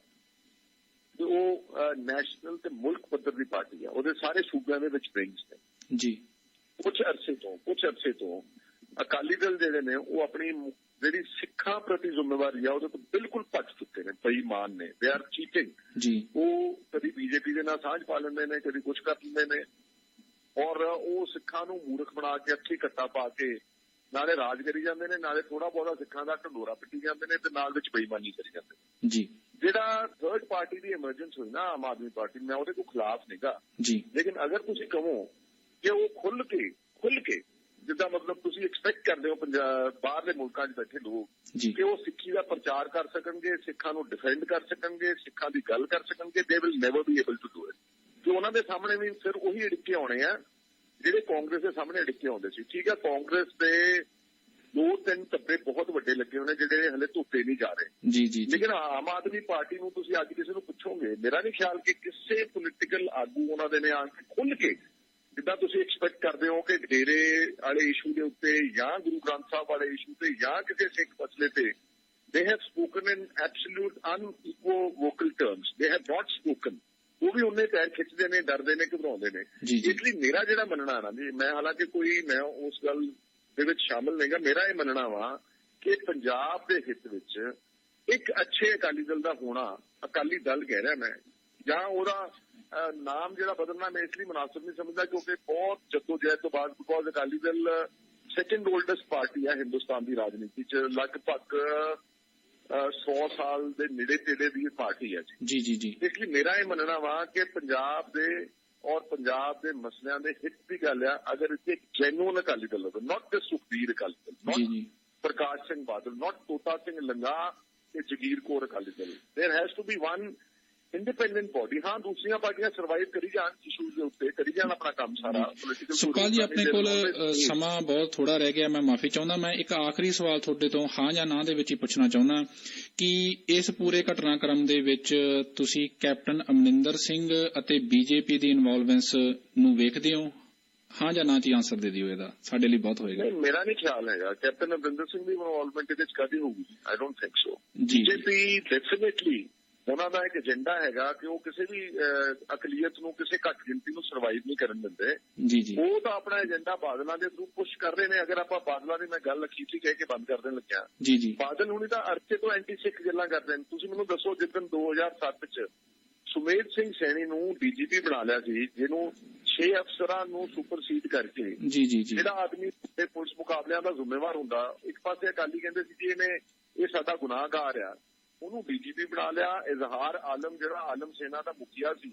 ਕਿ ਉਹ ਨੈਸ਼ਨਲ ਤੇ ਮੁਲਕ ਪੱਧਰ ਦੀ ਪਾਰਟੀ ਆ। ਉਹਦੇ ਸਾਰੇ ਸੂਬਿਆਂ ਦੇ ਵਿੱਚ ਬ੍ਰਿੰਗਸ ਨੇ। ਜੀ। ਕੁਝ ਅਰਸੇ ਤੋਂ ਕੁਝ ਅਰਸੇ ਤੋਂ ਅਕਾਲੀ ਦਲ ਜਿਹੜੇ ਨੇ ਉਹ ਆਪਣੀ ਜਿਹੜੀ ਸਿੱਖਾਂ ਪ੍ਰਤੀ ਜ਼ਿੰਮੇਵਾਰੀ ਆ ਉਹਦੇ ਤੋਂ ਬਿਲਕੁਲ ਭੱਜ ਚੁੱਕੇ ਨੇ ਬੇਈਮਾਨ ਨੇ ਦੇ ਆਰ ਚੀਟਿੰਗ ਜੀ। ਉਹ ਕਦੀ ਬੀਜੇਪੀ ਦੇ ਨਾਲ ਸਾਂਝ ਪਾ ਲੈਂਦੇ ਨੇ ਕਦੀ ਕੁਝ ਕਰ ਲੈਂਦੇ ਨੇ। ਔਰ ਉਹ ਸਿੱਖਾਂ ਨੂੰ ਮੂਰਖ ਬਣਾ ਕੇ ਅੱਖੀ ਕੱਟਾ ਪਾ ਕੇ ਨਾਲੇ ਰਾਜ ਕਰੀ ਜਾਂਦੇ ਨੇ ਨਾਲੇ ਥੋੜਾ ਬਹੁਤਾ ਸਿੱਖਾਂ ਦਾ ਢੰਡੋਰਾ ਪਿੱਟੀ ਜਾਂਦੇ ਨੇ ਤੇ ਨਾਲ ਵਿੱਚ ਬੇਈਮਾਨੀ ਕਰੀ ਜਾਂਦੇ ਨੇ। ਜੀ। ਜਿਹੜਾ ਥਰਡ ਪਾਰਟੀ ਦੀ ਐਮਰਜੈਂਸ ਹੋਈ ਨਾ ਆਮ ਆਦਮੀ ਪਾਰਟੀ ਮੈਂ ਉਹਦੇ ਕੋਲ ਖਿਲਾਫ ਨਹੀਂਗਾ ਜੀ। ਲੇਕਿਨ ਅਗਰ ਤੁਸੀਂ ਕਹੋ ਕਿ ਉਹ ਖੁੱਲ ਕੇ ਖੁੱਲ ਕੇ ਜਿੱਦਾਂ ਮਤਲਬ ਤੁਸੀਂ ਐਕਸਪੈਕਟ ਕਰਦੇ ਹੋ ਪੰਜਾਬ ਬਾਹਰਲੇ ਮੁਲਕਾਂ 'ਚ ਬੈਠੇ ਲੋਕ ਕਿ ਉਹ ਸਿੱਖੀ ਦਾ ਪ੍ਰਚਾਰ ਕਰ ਸਕਣਗੇ ਸਿੱਖਾਂ ਨੂੰ ਡਿਫੈਂਡ ਕਰ ਸਕਣਗੇ ਸਿੱਖਾਂ ਦੀ ਗੱਲ ਕਰ ਸਕਣਗੇ they will never be able to do it ਕਿ ਉਹਨਾਂ ਦੇ ਸਾਹਮਣੇ ਵੀ ਫਿਰ ਉਹੀ ਅੜਿੱਕੇ ਆਉਣੇ ਆ ਜਿਹੜੇ ਕਾਂਗਰਸ ਦੇ ਸਾਹਮਣੇ ਅੜਿੱਕੇ ਆਉਂਦੇ ਸੀ ਠੀਕ ਹੈ ਕਾਂਗਰਸ ਦੇ ਦੋ ਤਿੰਨ ਧੱਬੇ ਬਹੁਤ ਵੱਡੇ ਲੱਗੇ ਨੇ ਜਿਹੜੇ ਹਲੇ ਧੁੱਪੇ ਨਹੀਂ ਜਾ ਰਹੇ। ਜੀ ਜੀ ਲੇਕਿਨ ਆਮ ਆਦਮੀ ਪਾਰਟੀ ਨੂੰ ਤੁਸੀਂ ਅੱਜ ਕਿਸੇ ਨੂੰ ਪੁੱਛੋਗੇ ਮੇਰਾ ਨਹੀਂ ਖਿਆਲ ਕਿ ਕਿਸੇ ਪੋਲੀਟੀਕਲ ਆਗੂ ਉਹਨਾਂ ਦੇ ਨੇ ਆ ਕੇ ਖੁੱਲ ਕੇ ਜਿੱਦਾਂ ਤੁਸੀਂ ਐਕਸਪੈਕਟ ਕਰਦੇ ਹੋ ਕਿ ਡੇਰੇ ਵਾਲੇ ਇਸ਼ੂ ਦੇ ਉੱਤੇ ਜਾਂ ਗੁਰੂ ਗ੍ਰੰਥ ਸਾਹਿਬ ਵਾਲੇ ਇਸ਼ੂ ਤੇ ਜਾਂ ਕਿਸੇ ਸਿੱਖ ਮਸਲੇ ਤੇ they have spoken in absolute unequivocal terms they have not spoken ਉਹ ਵੀ ਉਹਨੇ ਪੈਰ ਖਿੱਚਦੇ ਨੇ ਡਰਦੇ ਨੇ ਘਬਰਾਉਂਦੇ ਨੇ। ਇਸ ਲਈ ਮੇਰਾ ਜਿਹੜਾ ਮੰਨਣਾ ਨਾ ਜੀ ਮੈਂ ਹਾਲਾਂਕਿ ਕੋਈ ਮੈਂ ਉਸ ਗੱਲ ਦੇ ਵਿੱਚ ਸ਼ਾਮਲ ਨਹੀਂਗਾ। ਮੇਰਾ ਇਹ ਮੰਨਣਾ ਵਾ ਕਿ ਪੰਜਾਬ ਦੇ ਹਿੱਤ ਵਿੱਚ ਇੱਕ ਅੱਛੇ ਅਕਾਲੀ ਦਲ ਦਾ ਹੋਣਾ ਅਕਾਲੀ ਦਲ ਕਹਿ ਰਿਹਾ ਮੈਂ ਜਾਂ ਉਹਦਾ ਨਾਮ ਜਿਹੜਾ ਬਦਲਣਾ ਮੈਂ ਇਸ ਲਈ ਮناسب ਨਹੀਂ ਸਮਝਦਾ ਕਿਉਂਕਿ ਬਹੁਤ ਜਦੋਜਹਿਦ ਤੋਂ ਬਾਅਦ because Akali Dal second oldest party ਹੈ ਹਿੰਦੁਸਤਾਨ ਦੀ ਰਾਜਨੀਤੀ 'ਚ। ਲਗਭਗ 100 ਸਾਲ ਦੇ ਨੇੜੇ ਤੇੜੇ ਦੀ ਇਹ ਪਾਰਟੀ ਹੈ ਜੀ ਜੀ ਜੀ ਜੀ ਇਸ ਲਈ ਮੇਰਾ ਇਹ ਮੰਨਣਾ ਵਾ ਕਿ ਪੰਜਾਬ ਦੇ ਔਰ ਪੰਜਾਬ ਦੇ ਮਸਲਿਆਂ ਦੇ ਹਿੱਤ ਦੀ ਗੱਲ ਆ ਅਗਰ ਇੱਥੇ ਜੈਨੂਨ ਅਕਾਲੀ ਦਲ ਹੋਵੇ not just Sukhbir Akali Dal ji not ਜੀ ਪ੍ਰਕਾਸ਼ ਸਿੰਘ ਬਾਦਲ ਨਾਟ ਤੋਤਾ ਸਿੰਘ ਲੰਗਾ ਤੇ Jagir Kaur Akali Dal there has to be one independent body ਹਾਂ ਦੂਸਰੀਆਂ ਪਾਰਟੀਆਂ ਸਰਵਾਈਵ ਕਰੀ ਜਾਣ ਇਸ਼ੂਜ਼ ਦੇ ਉੱਤੇ ਕਰੀ ਜਾਣ ਆਪਣਾ ਕੰਮ ਸਾਰਾ ਪੋਲੀਟੀਕਲ ਸੁਖਪਾਲ ਜੀ ਆਪਣੇ ਕੋਲ ਸਮਾਂ ਬਹੁਤ ਥੋੜਾ ਰਹਿ ਗਿਆ ਮੈਂ ਮਾਫੀ ਚਾਹੁੰਦਾ ਮੈਂ ਇੱਕ ਆਖਰੀ ਸਵਾਲ ਤੁਹਾਡੇ ਤੋਂ ਹਾਂ ਜਾਂ ਨਾ ਦੇ ਵਿੱਚ ਹੀ ਪੁੱਛਣਾ ਚਾਹੁੰਦਾ ਕਿ ਇਸ ਪੂਰੇ ਘਟਨਾਕ੍ਰਮ ਦੇ ਵਿੱਚ ਤੁਸੀਂ ਕੈਪਟਨ ਅਮਰਿੰਦਰ ਸਿੰਘ ਅਤੇ ਬੀਜੇਪੀ ਦੀ ਇਨਵੋਲਵੈਂਸ ਨੂੰ ਵੇਖਦੇ ਹੋ? ਹਾਂ ਜਾਂ ਨਾ ਚ ਆਨਸਰ ਦੇ ਦਿਓ ਇਹਦਾ ਸਾਡੇ ਲਈ ਬਹੁਤ ਹੋਏਗਾ। ਮੇਰਾ ਨਹੀਂ ਖਿਆਲ ਹੈਗਾ ਕੈਪਟਨ ਅਮਰਿੰਦਰ ਸਿੰਘ ਦੀ ਇਨਵੋਲਵਮੈਂਟ ਇਹਦੇ ਵਿੱਚ ਕਦੀ ਹੋਊਗੀ? ਆਈ ਡੋਨਟ ਥਿੰਕ ਸੋ ਜੀ। ਬੀਜੇਪੀ ਡੈਫੀਨਿਟਲੀ ਉਹਨਾਂ ਦਾ ਇੱਕ ਏਜੰਡਾ ਹੈਗਾ ਕਿ ਉਹ ਕਿਸੇ ਵੀ ਅਕਲੀਅਤ ਨੂੰ ਕਿਸੇ ਘੱਟ ਗਿਣਤੀ ਨੂੰ ਸਰਵਾਈਵ ਨਹੀਂ ਕਰਨ ਦਿੰਦੇ। ਜੀ ਜੀ। ਉਹ ਤਾਂ ਆਪਣਾ ਏਜੰਡਾ ਬਾਦਲਾਂ ਦੇ ਥਰੂ ਪੁਸ਼ ਕਰ ਰਹੇ ਨੇ। ਅਗਰ ਆਪਾਂ ਬਾਦਲਾਂ ਦੀ ਮੈਂ ਗੱਲ ਅਖੀਰਲੀ ਕਹਿ ਕੇ ਬੰਦ ਕਰ ਦੇਣ ਲੱਗਿਆ। ਜੀ ਜੀ। ਬਾਦਲ ਹੁਣੀ ਤਾਂ ਅਰਥੇ ਤੋਂ ਐਂਟੀ ਸਿੱਖ ਗੱਲਾਂ ਕਰਦੇ ਨੇ। ਤੁਸੀਂ ਮੈਨੂੰ ਦੱਸੋ ਜਿੱਦਣ 2007 ਚ ਸੁਮੇਧ ਸਿੰਘ ਸੈਣੀ ਨੂੰ ਡੀਜੀਪੀ ਬਣਾ ਲਿਆ ਸੀ ਜਿਹਨੂੰ 6 ਅਫਸਰਾਂ ਨੂੰ ਸੁਪਰਸੀਡ ਕਰਕੇ ਜੀ ਜੀ ਜੀ। ਜਿਹੜਾ ਆਦਮੀ ਪੁਲਿਸ ਮੁਕਾਬਲਿਆਂ ਦਾ ਜ਼ਿੰਮੇਵਾਰ ਹੁੰਦਾ ਇੱਕ ਪਾਸੇ ਅਕਾਲੀ ਕਹਿੰਦੇ ਸੀ ਜੀ ਇਹਨੇ ਇਹ ਸਾਡਾ ਗੁਨਾਹਗਾਰ ਆ। ਉਹਨੂੰ ਡੀਜੀਪੀ ਬਣਾ ਲਿਆ ਇਜ਼ਹਾਰ ਆਲਮ ਜਿਹੜਾ ਆਲਮ ਸੇਨਾ ਦਾ ਮੁਖੀਆ ਸੀ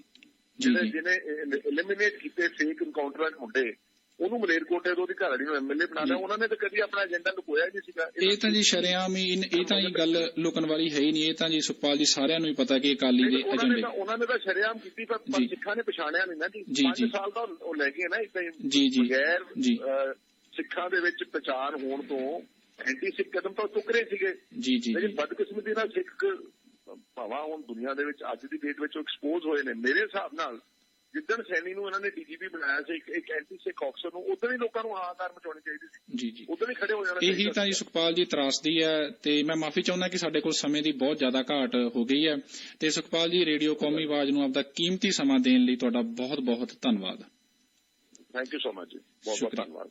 ਜੀ ਜਿਹਨੇ ਐਲੀਮੀਨੇਟ ਕੀਤੇ ਫੇਕ ਇਨਕਾਊਂਟਰ ਮੁੰਡੇ ਉਹਨੂੰ ਮਲੇਰਕੋਟੇ ਤੋਂ ਉਹਦੀ ਘਰ ਵਾਲੀ ਨੂੰ ਐਮਐਲਏ ਬਣਾ ਲਿਆ। ਉਹਨਾਂ ਨੇ ਤਾਂ ਕਦੀ ਆਪਣਾ ਏਜੰਡਾ ਲੁਕੋਇਆ ਹੀ ਨਹੀਂ ਸੀਗਾ ਇਹ ਤਾਂ ਜੀ ਸ਼ਰੇਆਮ ਹੀ ਇਹ ਤਾਂ ਜੀ ਗੱਲ ਲੁਕਣ ਵਾਲੀ ਹੈ ਹੀ ਨਹੀਂ ਇਹ ਤਾਂ ਜੀ ਸੁਖਪਾਲ ਜੀ ਸਾਰਿਆਂ ਨੂੰ ਹੀ ਪਤਾ ਕਿ ਅਕਾਲੀ ਦੇ ਏਜੰਡੇ ਉਹਨਾਂ ਨੇ ਤਾਂ ਸ਼ਰੇਆਮ ਕੀਤੀ ਪਰ। ਸਿੱਖਾਂ ਨੇ ਪਛਾਣਿਆ ਨਹੀਂ ਨਾ ਜੀ ਜੀ, 5 ਜੀ। ਸਾਲ ਦਾ ਉਹ ਲੈ ਗਏ ਨਾ ਇਦਾਂ ਹੀ ਜੀ, ਸਿੱਖਾਂ ਦੇ ਵਿੱਚ ਪਛਾਣ ਹੋਣ ਤੋਂ ਐਂਟੀ ਸਿੱਖ ਕਦਮ ਤਾਂ ਚੁੱਕ ਰਹੇ ਸੀਗੇ। ਜੀ ਜੀ ਲੇਕਿਨ ਬਦਕਿਸਮਤੀ ਨਾਲ ਸਿੱਖ ਭਾਵਾਂ ਹੁਣ ਦੁਨੀਆ ਦੇ ਵਿੱਚ ਅੱਜ ਦੀ ਡੇਟ ਵਿੱਚ ਐਕਸਪੋਜ਼ ਹੋਏ ਨੇ। ਮੇਰੇ ਹਿਸਾਬ ਨਾਲ ਜਿੱਦਣ ਸੈਣੀ ਨੂੰ ਇਹਨਾਂ ਨੇ ਡੀਜੀਪੀ ਬਣਾਇਆ ਸੀ ਇੱਕ ਐਂਟੀ ਸਿੱਖ ਆਫਸਰ ਨੂੰ ਉਦੋਂ ਹੀ ਲੋਕਾਂ ਨੂੰ ਹਾਹਾਕਾਰ ਮਚਾਉਣੀ ਚਾਹੀਦੀ ਸੀ। ਜੀ ਜੀ। ਉਦੋਂ ਹੀ ਖੜੇ ਹੋ ਜਾਣਾ ਇਹੀ ਤਾਂ ਜੀ। ਸੁਖਪਾਲ ਜੀ ਤਰਾਸਦੀ ਹੈ ਤੇ ਮੈਂ ਮਾਫੀ ਚਾਹੁੰਦਾ ਕਿ ਸਾਡੇ ਕੋਲ ਸਮੇਂ ਦੀ ਬਹੁਤ ਜ਼ਿਆਦਾ ਘਾਟ ਹੋ ਗਈ ਹੈ। ਤੇ ਸੁਖਪਾਲ ਜੀ ਰੇਡੀਓ ਕੌਮੀ ਆਵਾਜ਼ ਨੂੰ ਆਪਦਾ ਕੀਮਤੀ ਸਮਾਂ ਦੇਣ ਲਈ ਤੁਹਾਡਾ ਬਹੁਤ ਬਹੁਤ ਧੰਨਵਾਦ। ਥੈਂਕ ਯੂ ਸੋ ਮਚ ਜੀ। ਬਹੁਤ ਬਹੁਤ। ਧੰਨਵਾਦ।